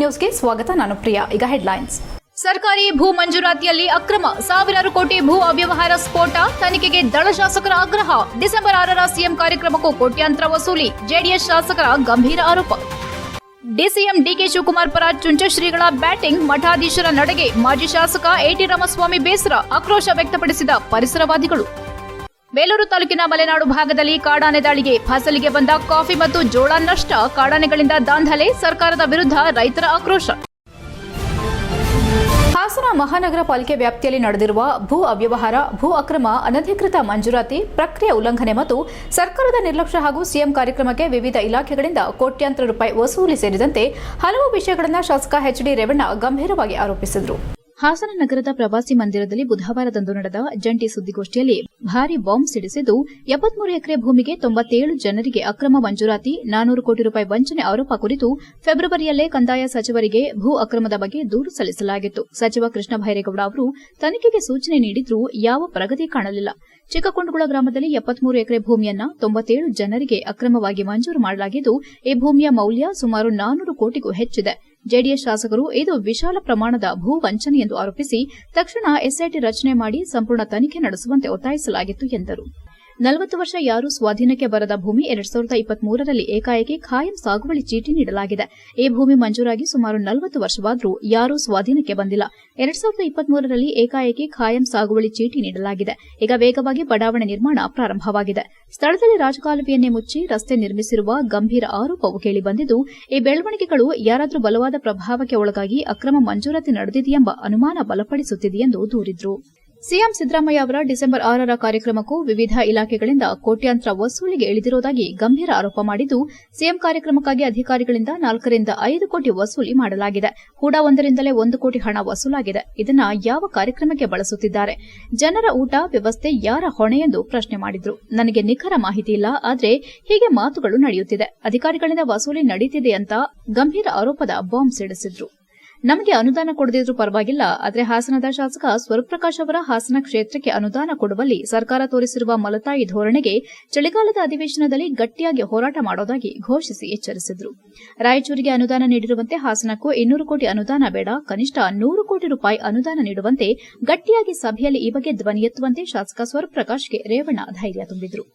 ನ್ಯೂಸ್ಗೆ ಸ್ವಾಗತ, ನಾನು ಪ್ರಿಯಾ. ಈಗ ಹೆಡ್ಲೈನ್ಸ್ ಸರ್ಕಾರಿ ಭೂ ಮಂಜೂರಾತಿಯಲ್ಲಿ ಅಕ್ರಮ. ಸಾವಿರಾರು ಕೋಟಿ ಭೂ ಅವ್ಯವಹಾರ ಸ್ಫೋಟ, ತನಿಖೆಗೆ ದಳ ಶಾಸಕರ ಆಗ್ರಹ. ಡಿಸೆಂಬರ್ ಆರರ ಸಿಎಂ ಕಾರ್ಯಕ್ರಮಕ್ಕೂ ಕೋಟ್ಯಾಂತರ ವಸೂಲಿ. ಜೆಡಿಎಸ್ ಶಾಸಕರ ಗಂಭೀರ ಆರೋಪ. ಡಿಸಿಎಂ ಡಿಕೆ ಶಿವಕುಮಾರ್ ಪರ ಚುಂಚಶ್ರೀಗಳ ಬ್ಯಾಟಿಂಗ್ ಮಠಾಧೀಶರ ನಡೆಗೆ ಮಾಜಿ ಶಾಸಕ ಎಟಿ ರಾಮಸ್ವಾಮಿ ಬೇಸರ. ಆಕ್ರೋಶ ವ್ಯಕ್ತಪಡಿಸಿದ ಪರಿಸರವಾದಿಗಳು. ಬೇಲೂರು ತಾಲೂಕಿನ ಮಲೆನಾಡು ಭಾಗದಲ್ಲಿ ಕಾಡಾನೆ ದಾಳಿಗೆ ಫಸಲಿಗೆ ಬಂದ ಕಾಫಿ ಮತ್ತು ಜೋಳ ನಷ್ಟ. ಕಾಡಾನೆಗಳಿಂದ ದಾಂಧಲೆ, ಸರ್ಕಾರದ ವಿರುದ್ಧ ರೈತರ ಆಕ್ರೋಶ. ಹಾಸನ ಮಹಾನಗರ ಪಾಲಿಕೆ ವ್ಯಾಪ್ತಿಯಲ್ಲಿ ನಡೆದಿರುವ ಭೂ ಅವ್ಯವಹಾರ, ಭೂ ಅಕ್ರಮ, ಅನಧಿಕೃತ ಮಂಜೂರಾತಿ ಪ್ರಕ್ರಿಯೆ ಉಲ್ಲಂಘನೆ ಮತ್ತು ಸರ್ಕಾರದ ನಿರ್ಲಕ್ಷ್ಯ ಹಾಗೂ ಸಿಎಂ ಕಾರ್ಯಕ್ರಮಕ್ಕೆ ವಿವಿಧ ಇಲಾಖೆಗಳಿಂದ ಕೋಟ್ಯಾಂತರ ರೂಪಾಯಿ ವಸೂಲಿ ಸೇರಿದಂತೆ ಹಲವು ವಿಷಯಗಳನ್ನು ಶಾಸಕ ಎಚ್ಡಿ ರೇವಣ್ಣ ಗಂಭೀರವಾಗಿ ಆರೋಪಿಸಿದರು. ಹಾಸನ ನಗರದ ಪ್ರವಾಸಿ ಮಂದಿರದಲ್ಲಿ ಬುಧವಾರದಂದು ನಡೆದ ಜಂಟಿ ಸುದ್ದಿಗೋಷ್ಠಿಯಲ್ಲಿ ಭಾರಿ ಬಾಂಬ್ ಸಿಡಿಸಿದ್ದು, ಎಪ್ಪತ್ಮೂರು ಎಕರೆ ಭೂಮಿಗೆ ತೊಂಬತ್ತೇಳು ಜನರಿಗೆ ಅಕ್ರಮ ಮಂಜೂರಾತಿ, ನಾನೂರು ಕೋಟಿ ರೂಪಾಯಿ ವಂಚನೆ ಆರೋಪ ಕುರಿತು ಫೆಬ್ರವರಿಯಲ್ಲೇ ಕಂದಾಯ ಸಚಿವರಿಗೆ ಭೂ ಅಕ್ರಮದ ಬಗ್ಗೆ ದೂರು ಸಲ್ಲಿಸಲಾಗಿತ್ತು. ಸಚಿವ ಕೃಷ್ಣ ಭೈರೇಗೌಡ ಅವರು ತನಿಖೆಗೆ ಸೂಚನೆ ನೀಡಿದ್ರೂ ಯಾವ ಪ್ರಗತಿ ಕಾಣಲಿಲ್ಲ. ಚಿಕ್ಕಕೊಂಡಗುಳ ಗ್ರಾಮದಲ್ಲಿ ಎಪ್ಪತ್ಮೂರು ಎಕರೆ ಭೂಮಿಯನ್ನ ತೊಂಬತ್ತೇಳು ಜನರಿಗೆ ಅಕ್ರಮವಾಗಿ ಮಂಜೂರು ಮಾಡಲಾಗಿದ್ದು, ಈ ಭೂಮಿಯ ಮೌಲ್ಯ ಸುಮಾರು ನಾನೂರು ಕೋಟಿಗೂ ಹೆಚ್ಚಿದೆ. ಜೆಡಿಎಸ್ ಶಾಸಕರು ಇದು ವಿಶಾಲ ಪ್ರಮಾಣದ ಭೂ ವಂಚನೆ ಎಂದು ಆರೋಪಿಸಿ ತಕ್ಷಣ ಎಸ್ಐಟಿ ರಚನೆ ಮಾಡಿ ಸಂಪೂರ್ಣ ತನಿಖೆ ನಡೆಸುವಂತೆ ಒತ್ತಾಯಿಸಲಾಗಿತ್ತು ಎಂದರು. ನಲವತ್ತು ವರ್ಷ ಯಾರೂ ಸ್ವಾಧೀನಕ್ಕೆ ಬರದ ಭೂಮಿ ಎರಡ್ ಸಾವಿರದ ಇಪ್ಪತ್ಮೂರರಲ್ಲಿ ಏಕಾಏಕಿ ಖಾಯಂ ಸಾಗುವಳಿ ಚೀಟಿ ನೀಡಲಾಗಿದೆ. ಈ ಭೂಮಿ ಮಂಜೂರಾಗಿ ಸುಮಾರು ನಲವತ್ತು ವರ್ಷವಾದರೂ ಯಾರೂ ಸ್ವಾಧೀನಕ್ಕೆ ಬಂದಿಲ್ಲ. ಎರಡ್ ಸಾವಿರದ ಇಪ್ಪತ್ಮೂರರಲ್ಲಿ ಏಕಾಏಕಿ ಖಾಯಂ ಸಾಗುವಳಿ ಚೀಟಿ ನೀಡಲಾಗಿದೆ. ಈಗ ವೇಗವಾಗಿ ಬಡಾವಣೆ ನಿರ್ಮಾಣ ಪ್ರಾರಂಭವಾಗಿದೆ. ಸ್ಥಳದಲ್ಲಿ ರಾಜಕಾಲುವೆಯನ್ನೇ ಮುಚ್ಚಿ ರಸ್ತೆ ನಿರ್ಮಿಸಿರುವ ಗಂಭೀರ ಆರೋಪವು ಕೇಳಿಬಂದಿದ್ದು, ಈ ಬೆಳವಣಿಗೆಗಳು ಯಾರಾದರೂ ಬಲವಾದ ಪ್ರಭಾವಕ್ಕೆ ಒಳಗಾಗಿ ಅಕ್ರಮ ಮಂಜೂರಾತಿ ನಡೆದಿದೆಯೆಂಬ ಅನುಮಾನ ಬಲಪಡಿಸುತ್ತಿದೆ ಎಂದು ದೂರಿದ್ರು. ಸಿಎಂ ಸಿದ್ದರಾಮಯ್ಯ ಅವರ ಡಿಸೆಂಬರ್ ಆರರ ಕಾರ್ಯಕ್ರಮಕ್ಕೂ ವಿವಿಧ ಇಲಾಖೆಗಳಿಂದ ಕೋಟ್ಯಾಂತರ ವಸೂಲಿಗೆ ಇಳಿದಿರುವುದಾಗಿ ಗಂಭೀರ ಆರೋಪ ಮಾಡಿದ್ದು, ಸಿಎಂ ಕಾರ್ಯಕ್ರಮಕ್ಕಾಗಿ ಅಧಿಕಾರಿಗಳಿಂದ ನಾಲ್ಕರಿಂದ ಐದು ಕೋಟಿ ವಸೂಲಿ ಮಾಡಲಾಗಿದೆ. ಕೂಡ ಒಂದರಿಂದಲೇ ಒಂದು ಕೋಟಿ ಹಣ ವಸೂಲಾಗಿದೆ. ಇದನ್ನು ಯಾವ ಕಾರ್ಯಕ್ರಮಕ್ಕೆ ಬಳಸುತ್ತಿದ್ದಾರೆ? ಜನರ ಊಟ ವ್ಯವಸ್ಥೆ ಯಾರ ಹೊಣೆ ಎಂದು ಪ್ರಶ್ನೆ ಮಾಡಿದ್ರು. ನನಗೆ ನಿಖರ ಮಾಹಿತಿ ಇಲ್ಲ, ಆದರೆ ಹೀಗೆ ಮಾತುಗಳು ನಡೆಯುತ್ತಿದೆ. ಅಧಿಕಾರಿಗಳಿಂದ ವಸೂಲಿ ನಡೆಯುತ್ತಿದೆ ಅಂತ ಗಂಭೀರ ಆರೋಪದ ಬಾಂಬ್ ಸಿಡಿಸಿದ್ರು. ನಮಗೆ ಅನುದಾನ ಕೊಡದಿದ್ರೂ ಪರವಾಗಿಲ್ಲ, ಆದರೆ ಹಾಸನದ ಶಾಸಕ ಸ್ವರೂಪ್ರಕಾಶ್ ಅವರ ಹಾಸನ ಕ್ಷೇತ್ರಕ್ಕೆ ಅನುದಾನ ಕೊಡುವಲ್ಲಿ ಸರ್ಕಾರ ತೋರಿಸಿರುವ ಮಲತಾಯಿ ಧೋರಣೆಗೆ ಚಳಿಗಾಲದ ಅಧಿವೇಶನದಲ್ಲಿ ಗಟ್ಟಿಯಾಗಿ ಹೋರಾಟ ಮಾಡೋದಾಗಿ ಘೋಷಿಸಿ ಎಚ್ಚರಿಸಿದರು. ರಾಯಚೂರಿಗೆ ಅನುದಾನ ನೀಡಿರುವಂತೆ ಹಾಸನಕ್ಕೂ ಇನ್ನೂರು ಕೋಟಿ ಅನುದಾನ ಬೇಡ, ಕನಿಷ್ಠ ನೂರು ಕೋಟಿ ರೂಪಾಯಿ ಅನುದಾನ ನೀಡುವಂತೆ ಗಟ್ಟಿಯಾಗಿ ಸಭೆಯಲ್ಲಿ ಈ ಬಗ್ಗೆ ಧ್ವನಿ ಎತ್ತುವಂತೆ ಶಾಸಕ ಸ್ವರೂಪ್ರಕಾಶ್ಗೆ ರೇವಣ್ಣ ಧೈರ್ಯ ತುಂಬಿದರು.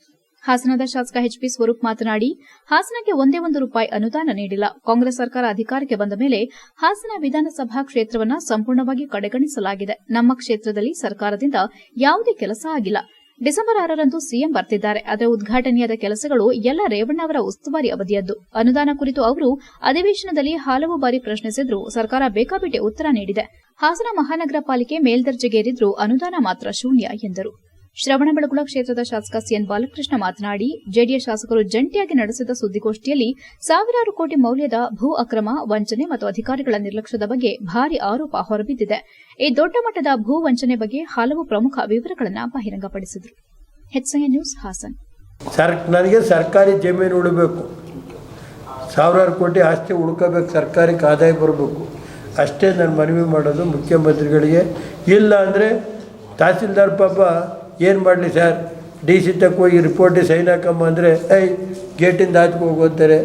ಹಾಸನದ ಶಾಸಕ ಎಚ್ಪಿ ಸ್ವರೂಪ್ ಮಾತನಾಡಿ, ಹಾಸನಕ್ಕೆ ಒಂದೇ ಒಂದು ರೂಪಾಯಿ ಅನುದಾನ ನೀಡಿಲ್ಲ. ಕಾಂಗ್ರೆಸ್ ಸರ್ಕಾರ ಅಧಿಕಾರಕ್ಕೆ ಬಂದ ಮೇಲೆ ಹಾಸನ ವಿಧಾನಸಭಾ ಕ್ಷೇತ್ರವನ್ನ ಸಂಪೂರ್ಣವಾಗಿ ಕಡೆಗಣಿಸಲಾಗಿದೆ. ನಮ್ಮ ಕ್ಷೇತ್ರದಲ್ಲಿ ಸರ್ಕಾರದಿಂದ ಯಾವುದೇ ಕೆಲಸ ಆಗಿಲ್ಲ. ಡಿಸೆಂಬರ್ ಆರರಂದು ಸಿಎಂ ಬರ್ತಿದ್ದಾರೆ. ಆದರೆ ಉದ್ಘಾಟನೆಯಾದ ಕೆಲಸಗಳು ಎಲ್ಲ ರೇವಣ್ಣ ಅವರ ಉಸ್ತುವಾರಿ ಅವಧಿಯದ್ದು. ಅನುದಾನ ಕುರಿತು ಅವರು ಅಧಿವೇಶನದಲ್ಲಿ ಹಲವು ಬಾರಿ ಪ್ರಶ್ನಿಸಿದ್ರು. ಸರ್ಕಾರ ಬೇಕಾಬಿಟ್ಟೆ ಉತ್ತರ ನೀಡಿದೆ. ಹಾಸನ ಮಹಾನಗರ ಪಾಲಿಕೆ ಮೇಲ್ದರ್ಜೆಗೇರಿದ್ರೂ. ಅನುದಾನ ಮಾತ್ರ ಶೂನ್ಯ ಎಂದರು. ಶ್ರವಣಬೆಳಗೊಳ ಕ್ಷೇತ್ರದ ಶಾಸಕ ಸಿಎನ್ ಬಾಲಕೃಷ್ಣ ಮಾತನಾಡಿ ಜೆಡಿಎಸ್ ಶಾಸಕರು ಜಂಟಿಯಾಗಿ ನಡೆಸಿದ ಸುದ್ದಿಗೋಷ್ಠಿಯಲ್ಲಿ ಸಾವಿರಾರು ಕೋಟಿ ಮೌಲ್ಯದ ಭೂ ಅಕ್ರಮ, ವಂಚನೆ ಮತ್ತು ಅಧಿಕಾರಿಗಳ ನಿರ್ಲಕ್ಷ್ಯದ ಬಗ್ಗೆ ಭಾರಿ ಆರೋಪ ಹೊರಬಿದ್ದಿದೆ. ಈ ದೊಡ್ಡ ಮಟ್ಟದ ಭೂ ವಂಚನೆ ಬಗ್ಗೆ ಹಲವು ಪ್ರಮುಖ ವಿವರಗಳನ್ನು ಬಹಿರಂಗಪಡಿಸಿದರು. ನ್ಯೂಸ್ ಹಾಸನ್. ನನಗೆ ಸರ್ಕಾರಿ ಜಮೀನು ಉಳಬೇಕು. ಸಾವಿರಾರು ಕೋಟಿ ಆಸ್ತಿ ಉಳ್ಕೋಬೇಕು ಸರ್ಕಾರಕ್ಕೆ ಆದಾಯ ಬರಬೇಕು. ಅಷ್ಟೇ ನಾನು ಮನವಿ ಮಾಡೋದು ಮುಖ್ಯಮಂತ್ರಿಗಳಿಗೆ. ಇಲ್ಲ ಅಂದರೆ ತಹಸೀಲ್ದಾರ್ ಪಾಪ ಏನು ಮಾಡಲಿ ಸರ್? ಡಿ ಸಿ ತಕ್ಕ ಹೋಗಿ ರಿಪೋರ್ಟಿಗೆ ಸೈನ್ ಹಾಕಮ್ಮ ಅಂದರೆ ಐ ಗೇಟಿಂದ ಆಚೆಗೆ ಹೋಗೋತಾರೆ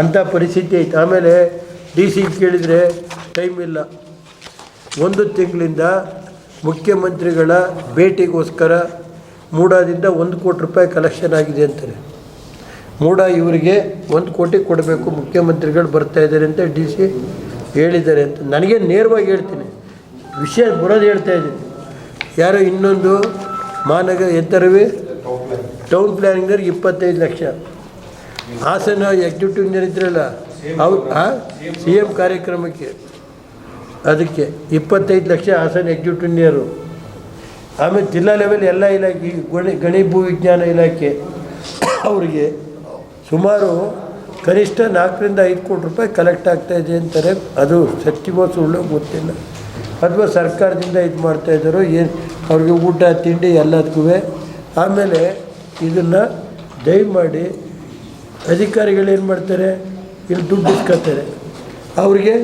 ಅಂಥ ಪರಿಸ್ಥಿತಿ ಐತೆ. ಆಮೇಲೆ ಡಿ ಸಿ ಕೇಳಿದರೆ ಟೈಮ್ ಇಲ್ಲ. ಒಂದು ತಿಂಗಳಿಂದ ಮುಖ್ಯಮಂತ್ರಿಗಳ ಭೇಟಿಗೋಸ್ಕರ ಮೂಡಾದಿಂದ ಒಂದು ಕೋಟಿ ರೂಪಾಯಿ ಕಲೆಕ್ಷನ್ ಆಗಿದೆ ಅಂತಾರೆ. ಮೂಡ ಇವರಿಗೆ ಒಂದು ಕೋಟಿ ಕೊಡಬೇಕು, ಮುಖ್ಯಮಂತ್ರಿಗಳು ಬರ್ತಾ ಇದ್ದಾರೆ ಅಂತ ಡಿ ಸಿ ಹೇಳಿದ್ದಾರೆ ಅಂತ. ನನಗೆ ನೇರವಾಗಿ ಹೇಳ್ತೀನಿ. ವಿಷಯ ಬರೋದು ಹೇಳ್ತಾ ಇದ್ದೀನಿ. ಯಾರೋ ಇನ್ನೊಂದು ಮಾನಗ ಎತ್ತರವೇ? ಟೌನ್ ಪ್ಲ್ಯಾನಿಂಗ್ನವ್ರಿಗೆ ಇಪ್ಪತ್ತೈದು ಲಕ್ಷ. ಹಾಸನ ಎಕ್ಸಿಕ್ಯೂಟಿವ್ ಇಂಜಿನಿಯರ್ ಇದ್ರಲ್ಲ, ಅವ್ರು ಹಾಂ ಸಿ ಎಂ ಕಾರ್ಯಕ್ರಮಕ್ಕೆ. ಅದಕ್ಕೆ ಇಪ್ಪತ್ತೈದು ಲಕ್ಷ ಹಾಸನ ಎಕ್ಸಿಕ್ಯೂಟಿವ್ ಇಂಜಿನಿಯರು ಆಮೇಲೆ ಜಿಲ್ಲಾ ಲೆವೆಲ್ ಎಲ್ಲ ಇಲಾಖೆ, ಗಣಿ ಗಣಿ ಭೂ ವಿಜ್ಞಾನ ಇಲಾಖೆ, ಅವರಿಗೆ ಸುಮಾರು ಕನಿಷ್ಠ ನಾಲ್ಕರಿಂದ ಐದು ಕೋಟಿ ರೂಪಾಯಿ ಕಲೆಕ್ಟ್ ಆಗ್ತಾಯಿದೆ ಅಂತಾರೆ. ಅದು ಸತ್ಯವೋ ಸುಳ್ಳು ಗೊತ್ತಿಲ್ಲ. ಅಥವಾ ಸರ್ಕಾರದಿಂದ ಇದು ಮಾಡ್ತಾಯಿದ್ದಾರೋ ಏನು ಅವ್ರಿಗೆ ಊಟ, ತಿಂಡಿ ಎಲ್ಲದಕ್ಕೂ. ಆಮೇಲೆ ಇದನ್ನು ದಯಮಾಡಿ ಅಧಿಕಾರಿಗಳು ಏನು ಮಾಡ್ತಾರೆ? ಇಲ್ಲಿ ದುಡ್ಡು ಇಸ್ಕೊತಾರೆ. ಅವ್ರಿಗೆ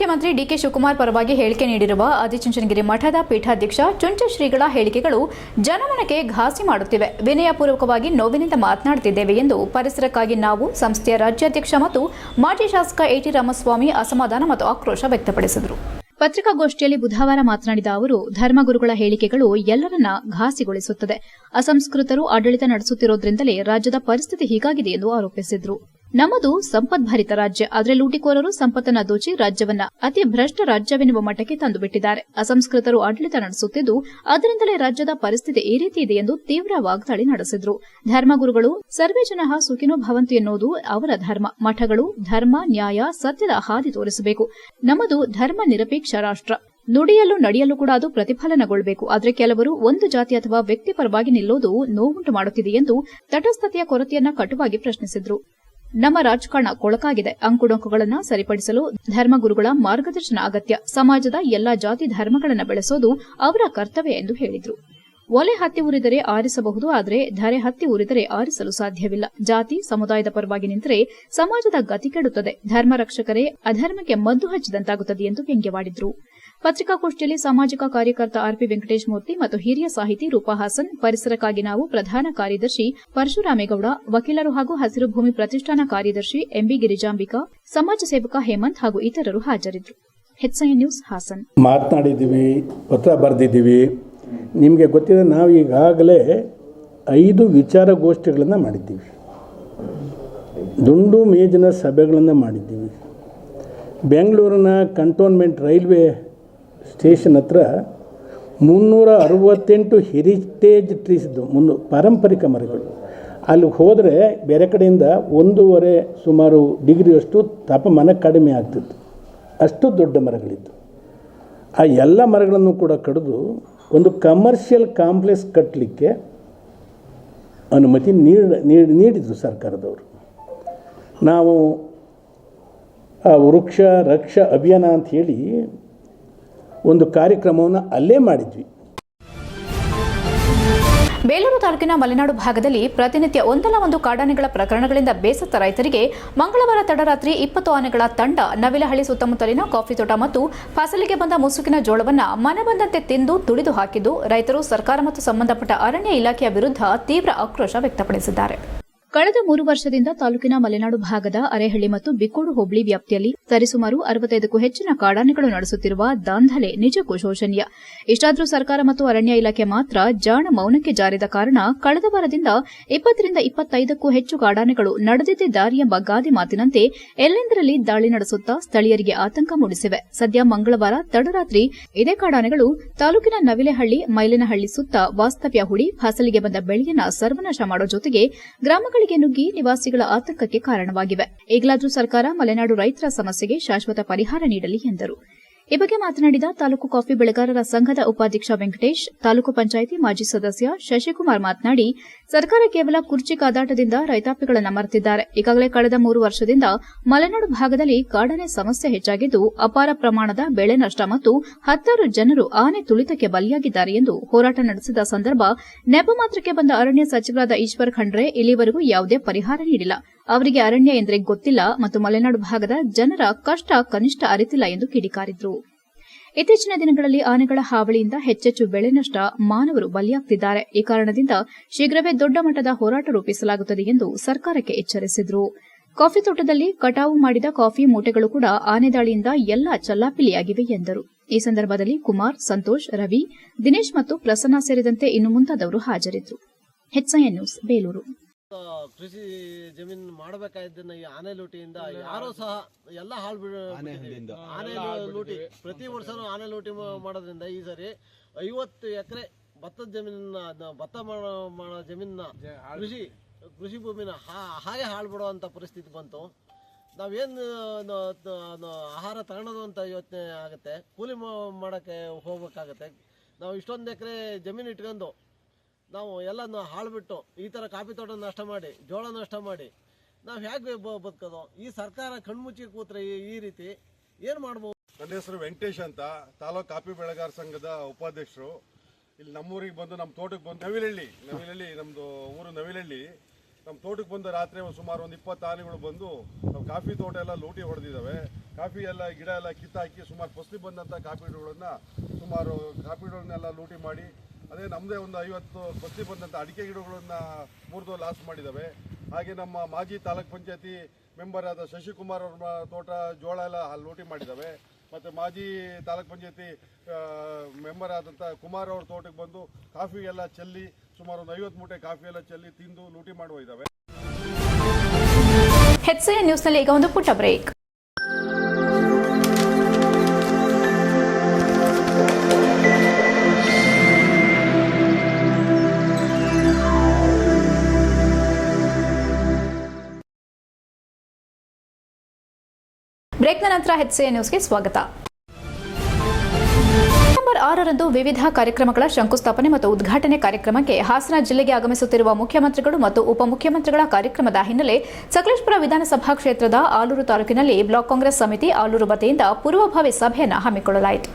ಮುಖ್ಯಮಂತ್ರಿ ಡಿಕೆ ಶಿವಕುಮಾರ್ ಪರವಾಗಿ ಹೇಳಿಕೆ ನೀಡಿರುವ ಆದಿಚುಂಚನಗಿರಿ ಮಠದ ಪೀಠಾಧ್ಯಕ್ಷ ಚುಂಚ ಶ್ರೀಗಳ ಹೇಳಿಕೆಗಳು ಜನಮನಕ್ಕೆ ಘಾಸಿ ಮಾಡುತ್ತಿವೆ. ವಿನಯಪೂರ್ವಕವಾಗಿ ನೋವಿನಿಂದ ಮಾತನಾಡುತ್ತಿದ್ದೇವೆ ಎಂದು ಪರಿಸರಕ್ಕಾಗಿ ನಾವು ಸಂಸ್ಥೆಯ ರಾಜ್ಯಾಧ್ಯಕ್ಷ ಮತ್ತು ಮಾಜಿ ಶಾಸಕ ಎಟಿ ರಾಮಸ್ವಾಮಿ ಅಸಮಾಧಾನ ಮತ್ತು ಆಕ್ರೋಶ ವ್ಯಕ್ತಪಡಿಸಿದರು. ಪತ್ರಿಕಾಗೋಷ್ಠಿಯಲ್ಲಿ ಬುಧವಾರ ಮಾತನಾಡಿದ ಅವರು, ಧರ್ಮಗುರುಗಳ ಹೇಳಿಕೆಗಳು ಎಲ್ಲರನ್ನ ಘಾಸಿಗೊಳಿಸುತ್ತದೆ. ಅಸಂಸ್ಕೃತರು ಆಡಳಿತ ನಡೆಸುತ್ತಿರೋದ್ರಿಂದಲೇ ರಾಜ್ಯದ ಪರಿಸ್ಥಿತಿ ಹೀಗಾಗಿದೆ ಎಂದು ಆರೋಪಿಸಿದ್ರು. ನಮ್ಮದು ಸಂಪದ್ಭರಿತ ರಾಜ್ಯ. ಆದರೆ ಲೂಟಿಕೋರರು ಸಂಪತ್ತನ್ನ ದೋಚಿ ರಾಜ್ಯವನ್ನ ಅತಿ ಭ್ರಷ್ಟ ರಾಜ್ಯವೆನ್ನುವ ಮಟ್ಟಕ್ಕೆ ತಂದುಬಿಟ್ಟಿದ್ದಾರೆ. ಅಸಂಸ್ಕೃತರು ಆಡಳಿತ ನಡೆಸುತ್ತಿದ್ದು, ಅದರಿಂದಲೇ ರಾಜ್ಯದ ಪರಿಸ್ಥಿತಿ ಈ ರೀತಿ ಇದೆ ಎಂದು ತೀವ್ರ ವಾಗ್ದಾಳಿ ನಡೆಸಿದ್ರು. ಧರ್ಮಗುರುಗಳು ಸರ್ವೇ ಜನಃ ಸುಖಿನೋ ಭವಂತು ಎನ್ನುವುದು ಅವರ ಧರ್ಮ. ಮಠಗಳು, ಧರ್ಮ, ನ್ಯಾಯ, ಸತ್ಯದ ಹಾದಿ ತೋರಿಸಬೇಕು. ನಮ್ಮದು ಧರ್ಮ ನಿರಪೇಕ್ಷ ರಾಷ್ಟ್ರ. ನುಡಿಯಲು ನಡೆಯಲು ಕೂಡ ಅದು ಪ್ರತಿಫಲನಗೊಳ್ಳಬೇಕು ಆದರೆ ಕೆಲವರು ಒಂದು ಜಾತಿ ಅಥವಾ ವ್ಯಕ್ತಿ ಪರವಾಗಿ ನಿಲ್ಲೋದು ನೋವುಂಟು ಮಾಡುತ್ತಿದೆ ಎಂದು ತಟಸ್ಥತೆಯ ಕೊರತೆಯನ್ನ ಕಟುವಾಗಿ ಪ್ರಶ್ನಿಸಿದ್ರು. ನಮ್ಮ ರಾಜಕಾರಣ ಕೊಳಕಾಗಿದೆ. ಅಂಕುಡೊಂಕುಗಳನ್ನು ಸರಿಪಡಿಸಲು ಧರ್ಮಗುರುಗಳ ಮಾರ್ಗದರ್ಶನ ಅಗತ್ಯ. ಸಮಾಜದ ಎಲ್ಲಾ ಜಾತಿ ಧರ್ಮಗಳನ್ನು ಬೆಳೆಸೋದು ಅವರ ಕರ್ತವ್ಯ ಎಂದು ಹೇಳಿದರು. ಒಲೆ ಹತ್ತಿ ಉರಿದರೆ ಆರಿಸಬಹುದು, ಆದರೆ ಧರೆ ಹತ್ತಿ ಉರಿದರೆ ಆರಿಸಲು ಸಾಧ್ಯವಿಲ್ಲ. ಜಾತಿ, ಸಮುದಾಯದ ಪರವಾಗಿ ನಿಂತರೆ ಸಮಾಜದ ಗತಿ ಕೆಡುತ್ತದೆ. ಧರ್ಮ ರಕ್ಷಕರೇ, ಅಧರ್ಮಕ್ಕೆ ಮದ್ದು ಹಚ್ಚಿದಂತಾಗುತ್ತದೆ ಎಂದು ವ್ಯಂಗ್ಯವಾಡಿದ್ರು. ಪತ್ರಿಕಾಗೋಷ್ಠಿಯಲ್ಲಿ ಸಾಮಾಜಿಕ ಕಾರ್ಯಕರ್ತ ಆರ್ಪಿ ವೆಂಕಟೇಶ್ ಮೂರ್ತಿ ಮತ್ತು ಹಿರಿಯ ಸಾಹಿತಿ ರೂಪಾ ಹಾಸನ್, ಪರಿಸರಕ್ಕಾಗಿ ನಾವು ಪ್ರಧಾನ ಕಾರ್ಯದರ್ಶಿ ಪರಶುರಾಮೇಗೌಡ, ವಕೀಲರು ಹಾಗೂ ಹಸಿರು ಭೂಮಿ ಪ್ರತಿಷ್ಠಾನ ಕಾರ್ಯದರ್ಶಿ ಎಂಬಿ ಗಿರಿಜಾಂಬಿಕಾ, ಸಮಾಜ ಸೇವಕ ಹೇಮಂತ್ ಹಾಗೂ ಇತರರು ಹಾಜರಿದ್ದರು. ನ್ಯೂಸ್ ಹಾಸನ್. ಮಾತನಾಡಿದ್ದೀವಿ, ಪತ್ರ ಬರೆದಿದ್ದೀವಿ. ನಿಮಗೆ ಗೊತ್ತಿದೆ, ನಾವು ಈಗಾಗಲೇ ಐದು ವಿಚಾರಗೋಷ್ಠಿಗಳನ್ನು ಮಾಡಿದ್ದೀವಿ. ದುಂಡು ಮೇಜಿನ ಸಭೆಗಳನ್ನು ಮಾಡಿದ್ದೀವಿ. ಬೆಂಗಳೂರಿನ ಕಂಟೋನ್ಮೆಂಟ್ ರೈಲ್ವೆ ಸ್ಟೇಷನ್ ಹತ್ರ ಮುನ್ನೂರ ಅರವತ್ತೆಂಟು ಹೆರಿಟೇಜ್ ಟ್ರೀಸ್ ಇದ್ದವು ಮುನ್ನೂ ಪಾರಂಪರಿಕ ಮರಗಳು. ಅಲ್ಲಿ ಹೋದರೆ ಬೇರೆ ಕಡೆಯಿಂದ ಒಂದೂವರೆ ಸುಮಾರು ಡಿಗ್ರಿಯಷ್ಟು ತಾಪಮಾನ ಕಡಿಮೆ ಆಗ್ತಿತ್ತು. ಅಷ್ಟು ದೊಡ್ಡ ಮರಗಳಿತ್ತು. ಆ ಎಲ್ಲ ಮರಗಳನ್ನು ಕೂಡ ಕಡಿದು ಒಂದು ಕಮರ್ಷಿಯಲ್ ಕಾಂಪ್ಲೆಕ್ಸ್ ಕಟ್ಟಲಿಕ್ಕೆ ಅನುಮತಿ ನೀಡ, ನೀಡಿ, ನೀಡಿದರು ಸರ್ಕಾರದವರು. ನಾವು ಆ ವೃಕ್ಷ, ರಕ್ಷ, ಅಭಿಯಾನ ಅಂತ ಹೇಳಿ ಒಂದು ಕಾರ್ಯಕ್ರಮವನ್ನು ಅಲ್ಲೇ ಮಾಡಿದ್ವಿ. ಬೇಲೂರು ತಾಲೂಕಿನ ಮಲೆನಾಡು ಭಾಗದಲ್ಲಿ ಪ್ರತಿನಿತ್ಯ ಒಂದಲ್ಲ ಒಂದು ಕಾಡಾನೆಗಳ ಪ್ರಕರಣಗಳಿಂದ ಬೇಸತ್ತ ರೈತರಿಗೆ ಮಂಗಳವಾರ ತಡರಾತ್ರಿ ಇಪ್ಪತ್ತು ಆನೆಗಳ ತಂಡ ನವಿಲಹಳ್ಳಿ ಸುತ್ತಮುತ್ತಲಿನ ಕಾಫಿ ತೋಟ ಮತ್ತು ಫಸಲಿಗೆ ಬಂದ ಮುಸುಕಿನ ಜೋಳವನ್ನು ಮನೆ ಬಂದಂತೆ ತಿಂದು ತುಳಿದು ಹಾಕಿದ್ದು ರೈತರು ಸರ್ಕಾರ ಮತ್ತು ಸಂಬಂಧಪಟ್ಟ ಅರಣ್ಯ ಇಲಾಖೆಯ ವಿರುದ್ಧ ತೀವ್ರ ಆಕ್ರೋಶ ವ್ಯಕ್ತಪಡಿಸಿದ್ದಾರೆ. ಕಳೆದ ಮೂರು ವರ್ಷದಿಂದ ತಾಲೂಕಿನ ಮಲೆನಾಡು ಭಾಗದ ಅರೆಹಳ್ಳಿ ಮತ್ತು ಬಿಕ್ಕೋಡು ಹೋಬಳಿ ವ್ಯಾಪ್ತಿಯಲ್ಲಿ ಸರಿಸುಮಾರು ಅರವತ್ತೈದಕ್ಕೂ ಹೆಚ್ಚಿನ ಕಾಡಾನೆಗಳು ನಡೆಸುತ್ತಿರುವ ದಾಂಧಲೆ ನಿಜಕ್ಕೂ ಶೋಚನೀಯ ಇಷ್ಟಾದರೂ ಸರ್ಕಾರ ಮತ್ತು ಅರಣ್ಯ ಇಲಾಖೆ ಮಾತ್ರ ಜಾಣ ಮೌನಕ್ಕೆ ಜಾರಿದ ಕಾರಣ ಕಳೆದ ವಾರದಿಂದ ಇಪ್ಪತ್ತರಿಂದ ಇಪ್ಪತ್ತೈದಕ್ಕೂ ಹೆಚ್ಚು ಕಾಡಾನೆಗಳು ನಡೆದಿದ್ದೇ ದಾರಿ ಎಂಬ ಗಾದೆ ಮಾತಿನಂತೆ ಎಲ್ಲೆಂದರಲ್ಲಿ ದಾಳಿ ನಡೆಸುತ್ತಾ ಸ್ಥಳೀಯರಿಗೆ ಆತಂಕ ಮೂಡಿಸಿವೆ. ಸದ್ಯ ಮಂಗಳವಾರ ತಡರಾತ್ರಿ ಇದೇ ಕಾಡಾನೆಗಳು ತಾಲೂಕಿನ ನವಿಲೆಹಳ್ಳಿ, ಮೈಲಿನಹಳ್ಳಿ ಸುತ್ತ ವಾಸ್ತವ್ಯ ಹೂಡಿ, ಫಸಲಿಗೆ ಬಂದ ಬೆಳೆಯನ್ನ ಸರ್ವನಾಶ ಮಾಡೋ ಜೊತೆಗೆ ಗ್ರಾಮಗಳಿಗೆ ನುಗ್ಗಿ ನಿವಾಸಿಗಳ ಆತಂಕಕ್ಕೆ ಕಾರಣವಾಗಿವೆ. ಈಗಲಾದರೂ ಸರ್ಕಾರ ಮಲೆನಾಡು ರೈತರ ಸಮಸ್ಯೆಗೆ ಶಾಶ್ವತ ಪರಿಹಾರ ನೀಡಲಿ ಎಂದರು. ಈ ಬಗ್ಗೆ ಮಾತನಾಡಿದ ತಾಲೂಕು ಕಾಫಿ ಬೆಳೆಗಾರರ ಸಂಘದ ಉಪಾಧ್ಯಕ್ಷ ವೆಂಕಟೇಶ್, ತಾಲೂಕು ಪಂಚಾಯಿತಿ ಮಾಜಿ ಸದಸ್ಯ ಶಶಿಕುಮಾರ್ ಮಾತನಾಡಿ ಸರ್ಕಾರ ಕೇವಲ ಕುರ್ಚಿ ಕಾದಾಟದಿಂದ ರೈತಾಪಿಗಳನ್ನು ಮರೆತಿದ್ದಾರೆ. ಈಗಾಗಲೇ ಕಳೆದ ಮೂರು ವರ್ಷದಿಂದ ಮಲೆನಾಡು ಭಾಗದಲ್ಲಿ ಕಾಡಾನೆ ಸಮಸ್ಯೆ ಹೆಚ್ಚಾಗಿದ್ದು, ಅಪಾರ ಪ್ರಮಾಣದ ಬೆಳೆ ನಷ್ಟ ಮತ್ತು ಹತ್ತಾರು ಜನರು ಆನೆ ತುಳಿತಕ್ಕೆ ಬಲಿಯಾಗಿದ್ದಾರೆ ಎಂದು ಹೋರಾಟ ನಡೆಸಿದ ಸಂದರ್ಭ ನೆಪ ಮಾತ್ರಕ್ಕೆ ಬಂದ ಅರಣ್ಯ ಸಚಿವರಾದ ಈಶ್ವರ್ ಖಂಡ್ರೆ ಇಲ್ಲಿವರೆಗೂ ಯಾವುದೇ ಪರಿಹಾರ ನೀಡಿಲ್ಲ. ಅವರಿಗೆ ಅರಣ್ಯ ಎಂದರೆ ಗೊತ್ತಿಲ್ಲ ಮತ್ತು ಮಲೆನಾಡು ಭಾಗದ ಜನರ ಕಷ್ಟ ಕನಿಷ್ಠ ಅರಿತಿಲ್ಲ ಎಂದು ಕಿಡಿಕಾರಿದ್ರು. ಇತ್ತೀಚಿನ ದಿನಗಳಲ್ಲಿ ಆನೆಗಳ ಹಾವಳಿಯಿಂದ ಹೆಚ್ಚೆಚ್ಚು ಬೆಳೆ ನಷ್ಟ ಮಾನವರು ಬಲಿಯಾಗ್ತಿದ್ದಾರೆ. ಈ ಕಾರಣದಿಂದ ಶೀಘ್ರವೇ ದೊಡ್ಡ ಮಟ್ಟದ ಹೋರಾಟ ರೂಪಿಸಲಾಗುತ್ತದೆ ಎಂದು ಸರ್ಕಾರಕ್ಕೆ ಎಚ್ಚರಿಸಿದರು. ಕಾಫಿ ತೋಟದಲ್ಲಿ ಕಟಾವು ಮಾಡಿದ ಕಾಫಿ ಮೂಟೆಗಳು ಕೂಡ ಆನೆ ದಾಳಿಯಿಂದ ಎಲ್ಲ ಚಲ್ಲಾಪಿಲಿಯಾಗಿವೆ ಎಂದರು. ಈ ಸಂದರ್ಭದಲ್ಲಿ ಕುಮಾರ್, ಸಂತೋಷ್, ರವಿ, ದಿನೇಶ್ ಮತ್ತು ಪ್ರಸನ್ನ ಸೇರಿದಂತೆ ಇನ್ನು ಮುಂತಾದವರು ಹಾಜರಿದ್ದರು. ಕೃಷಿ ಜಮೀನ್ ಮಾಡಬೇಕಾದ್ದನ್ನ ಈ ಆನೆ ಲೂಟಿಯಿಂದ ಯಾರು ಸಹ ಎಲ್ಲ ಹಾಳು ಬಿಡ ಆನೆ ಲೂಟಿ. ಪ್ರತಿ ವರ್ಷನೂ ಆನೆ ಲೂಟಿ ಮಾಡೋದ್ರಿಂದ ಈ ಸರಿ ಐವತ್ತು ಎಕರೆ ಭತ್ತದ ಜಮೀನನ್ನ ಭತ್ತ ಮಾಡೋ ಮಾಡೋ ಜಮೀನನ್ನ ಕೃಷಿ ಕೃಷಿ ಭೂಮಿನ ಹಾಗೆ ಹಾಳು ಬಿಡುವಂತ ಪರಿಸ್ಥಿತಿ ಬಂತು. ನಾವೇನು ಆಹಾರ ತಗೊಳೋದು ಅಂತ ಯೋಚನೆ ಆಗುತ್ತೆ. ಕೂಲಿ ಮಾಡೋಕ್ಕೆ ಹೋಗ್ಬೇಕಾಗತ್ತೆ. ನಾವು ಇಷ್ಟೊಂದು ಎಕರೆ ಜಮೀನು ಇಟ್ಕೊಂಡು ನಾವು ಎಲ್ಲನೂ ಹಾಳ್ಬಿಟ್ಟು ಈ ಥರ ಕಾಫಿ ತೋಟ ನಷ್ಟ ಮಾಡಿ, ಜೋಳ ನಷ್ಟ ಮಾಡಿ, ನಾವು ಹೇಗೆ ಬದುಕೋದು? ಈ ಸರ್ಕಾರ ಕಣ್ಮುಚ್ಚಿ ಕೂತ್ರೆ ಈ- ರೀತಿ ಏನು ಮಾಡ್ಬೋದು? ನನ್ನ ಹೆಸರು ವೆಂಕಟೇಶ್ ಅಂತ, ತಾಲೂಕು ಕಾಫಿ ಬೆಳೆಗಾರ ಸಂಘದ ಉಪಾಧ್ಯಕ್ಷರು. ಇಲ್ಲಿ ನಮ್ಮೂರಿಗೆ ಬಂದು ನಮ್ಮ ತೋಟಕ್ಕೆ ಬಂದು ನವಿಲಹಳ್ಳಿ ನವಿಲಹಳ್ಳಿ ನಮ್ಮದು ಊರು ನವಿಲಹಳ್ಳಿ ನಮ್ಮ ತೋಟಕ್ಕೆ ಬಂದು ರಾತ್ರಿ ಸುಮಾರು ಒಂದು ಇಪ್ಪತ್ತು ಆನೆಗಳು ಬಂದು ನಮ್ಮ ಕಾಫಿ ತೋಟ ಎಲ್ಲ ಲೂಟಿ ಹೊಡೆದಿದ್ದಾವೆ ಕಾಫಿ ಎಲ್ಲ, ಗಿಡ ಎಲ್ಲ ಕಿತ್ತಾಕಿ ಸುಮಾರು ಫಸ್ಲಿ ಬಂದಂಥ ಕಾಫಿ ಗಿಡಗಳನ್ನು ಸುಮಾರು ಕಾಫಿ ಗಿಡಗಳನ್ನೆಲ್ಲ ಲೂಟಿ ಮಾಡಿ ಅದೇ ನಮ್ಮದೇ ಒಂದು ಐವತ್ತು ಫಸಲಿ ಬಂದಂಥ ಅಡಿಕೆ ಗಿಡಗಳನ್ನು ಮುರಿದು ಲಾಸ್ ಮಾಡಿದ್ದಾವೆ ಹಾಗೆ ನಮ್ಮ ಮಾಜಿ ತಾಲೂಕ್ ಪಂಚಾಯತಿ ಮೆಂಬರ್ ಆದ ಶಶಿಕುಮಾರ್ ಅವ್ರ ತೋಟ ಜೋಳ ಎಲ್ಲ ಲೂಟಿ ಮಾಡಿದ್ದಾವೆ ಮತ್ತು ಮಾಜಿ ತಾಲೂಕ್ ಪಂಚಾಯತಿ ಮೆಂಬರ್ ಆದಂಥ ಕುಮಾರ್ ಅವ್ರ ತೋಟಕ್ಕೆ ಬಂದು ಕಾಫಿ ಎಲ್ಲ ಚೆಲ್ಲಿ, ಸುಮಾರು ಒಂದು ಐವತ್ತು ಮೂಟೆ ಕಾಫಿ ಎಲ್ಲ ಚೆಲ್ಲಿ ತಿಂದು ಲೂಟಿ ಮಾಡುವ ಇದ್ದಾವೆ ಹೆಚ್ಸೆ ನ್ಯೂಸ್ನಲ್ಲಿ ಈಗ ಒಂದು ಪುಟ್ಟ ಬ್ರೇಕ್. ಬ್ರೇಕ್ನ ನಂತರ ಹೆಚ್ಸಿಎನ್ ನ್ಯೂಸ್ಗೆ ಸ್ವಾಗತ. ಆರರಂದು ವಿವಿಧ ಕಾರ್ಯಕ್ರಮಗಳ ಶಂಕುಸ್ಥಾಪನೆ ಮತ್ತು ಉದ್ಘಾಟನೆ ಕಾರ್ಯಕ್ರಮಕ್ಕೆ ಹಾಸನ ಜಿಲ್ಲೆಗೆ ಆಗಮಿಸುತ್ತಿರುವ ಮುಖ್ಯಮಂತ್ರಿಗಳು ಮತ್ತು ಉಪಮುಖ್ಯಮಂತ್ರಿಗಳ ಕಾರ್ಯಕ್ರಮದ ಹಿನ್ನೆಲೆ ಸಕಲೇಶಪುರ ವಿಧಾನಸಭಾ ಕ್ಷೇತ್ರದ ಆಲೂರು ತಾಲೂಕಿನಲ್ಲಿ ಬ್ಲಾಕ್ ಕಾಂಗ್ರೆಸ್ ಸಮಿತಿ ಆಲೂರು ವತಿಯಿಂದ ಪೂರ್ವಭಾವಿ ಸಭೆಯನ್ನು ಹಮ್ಮಿಕೊಳ್ಳಲಾಯಿತು.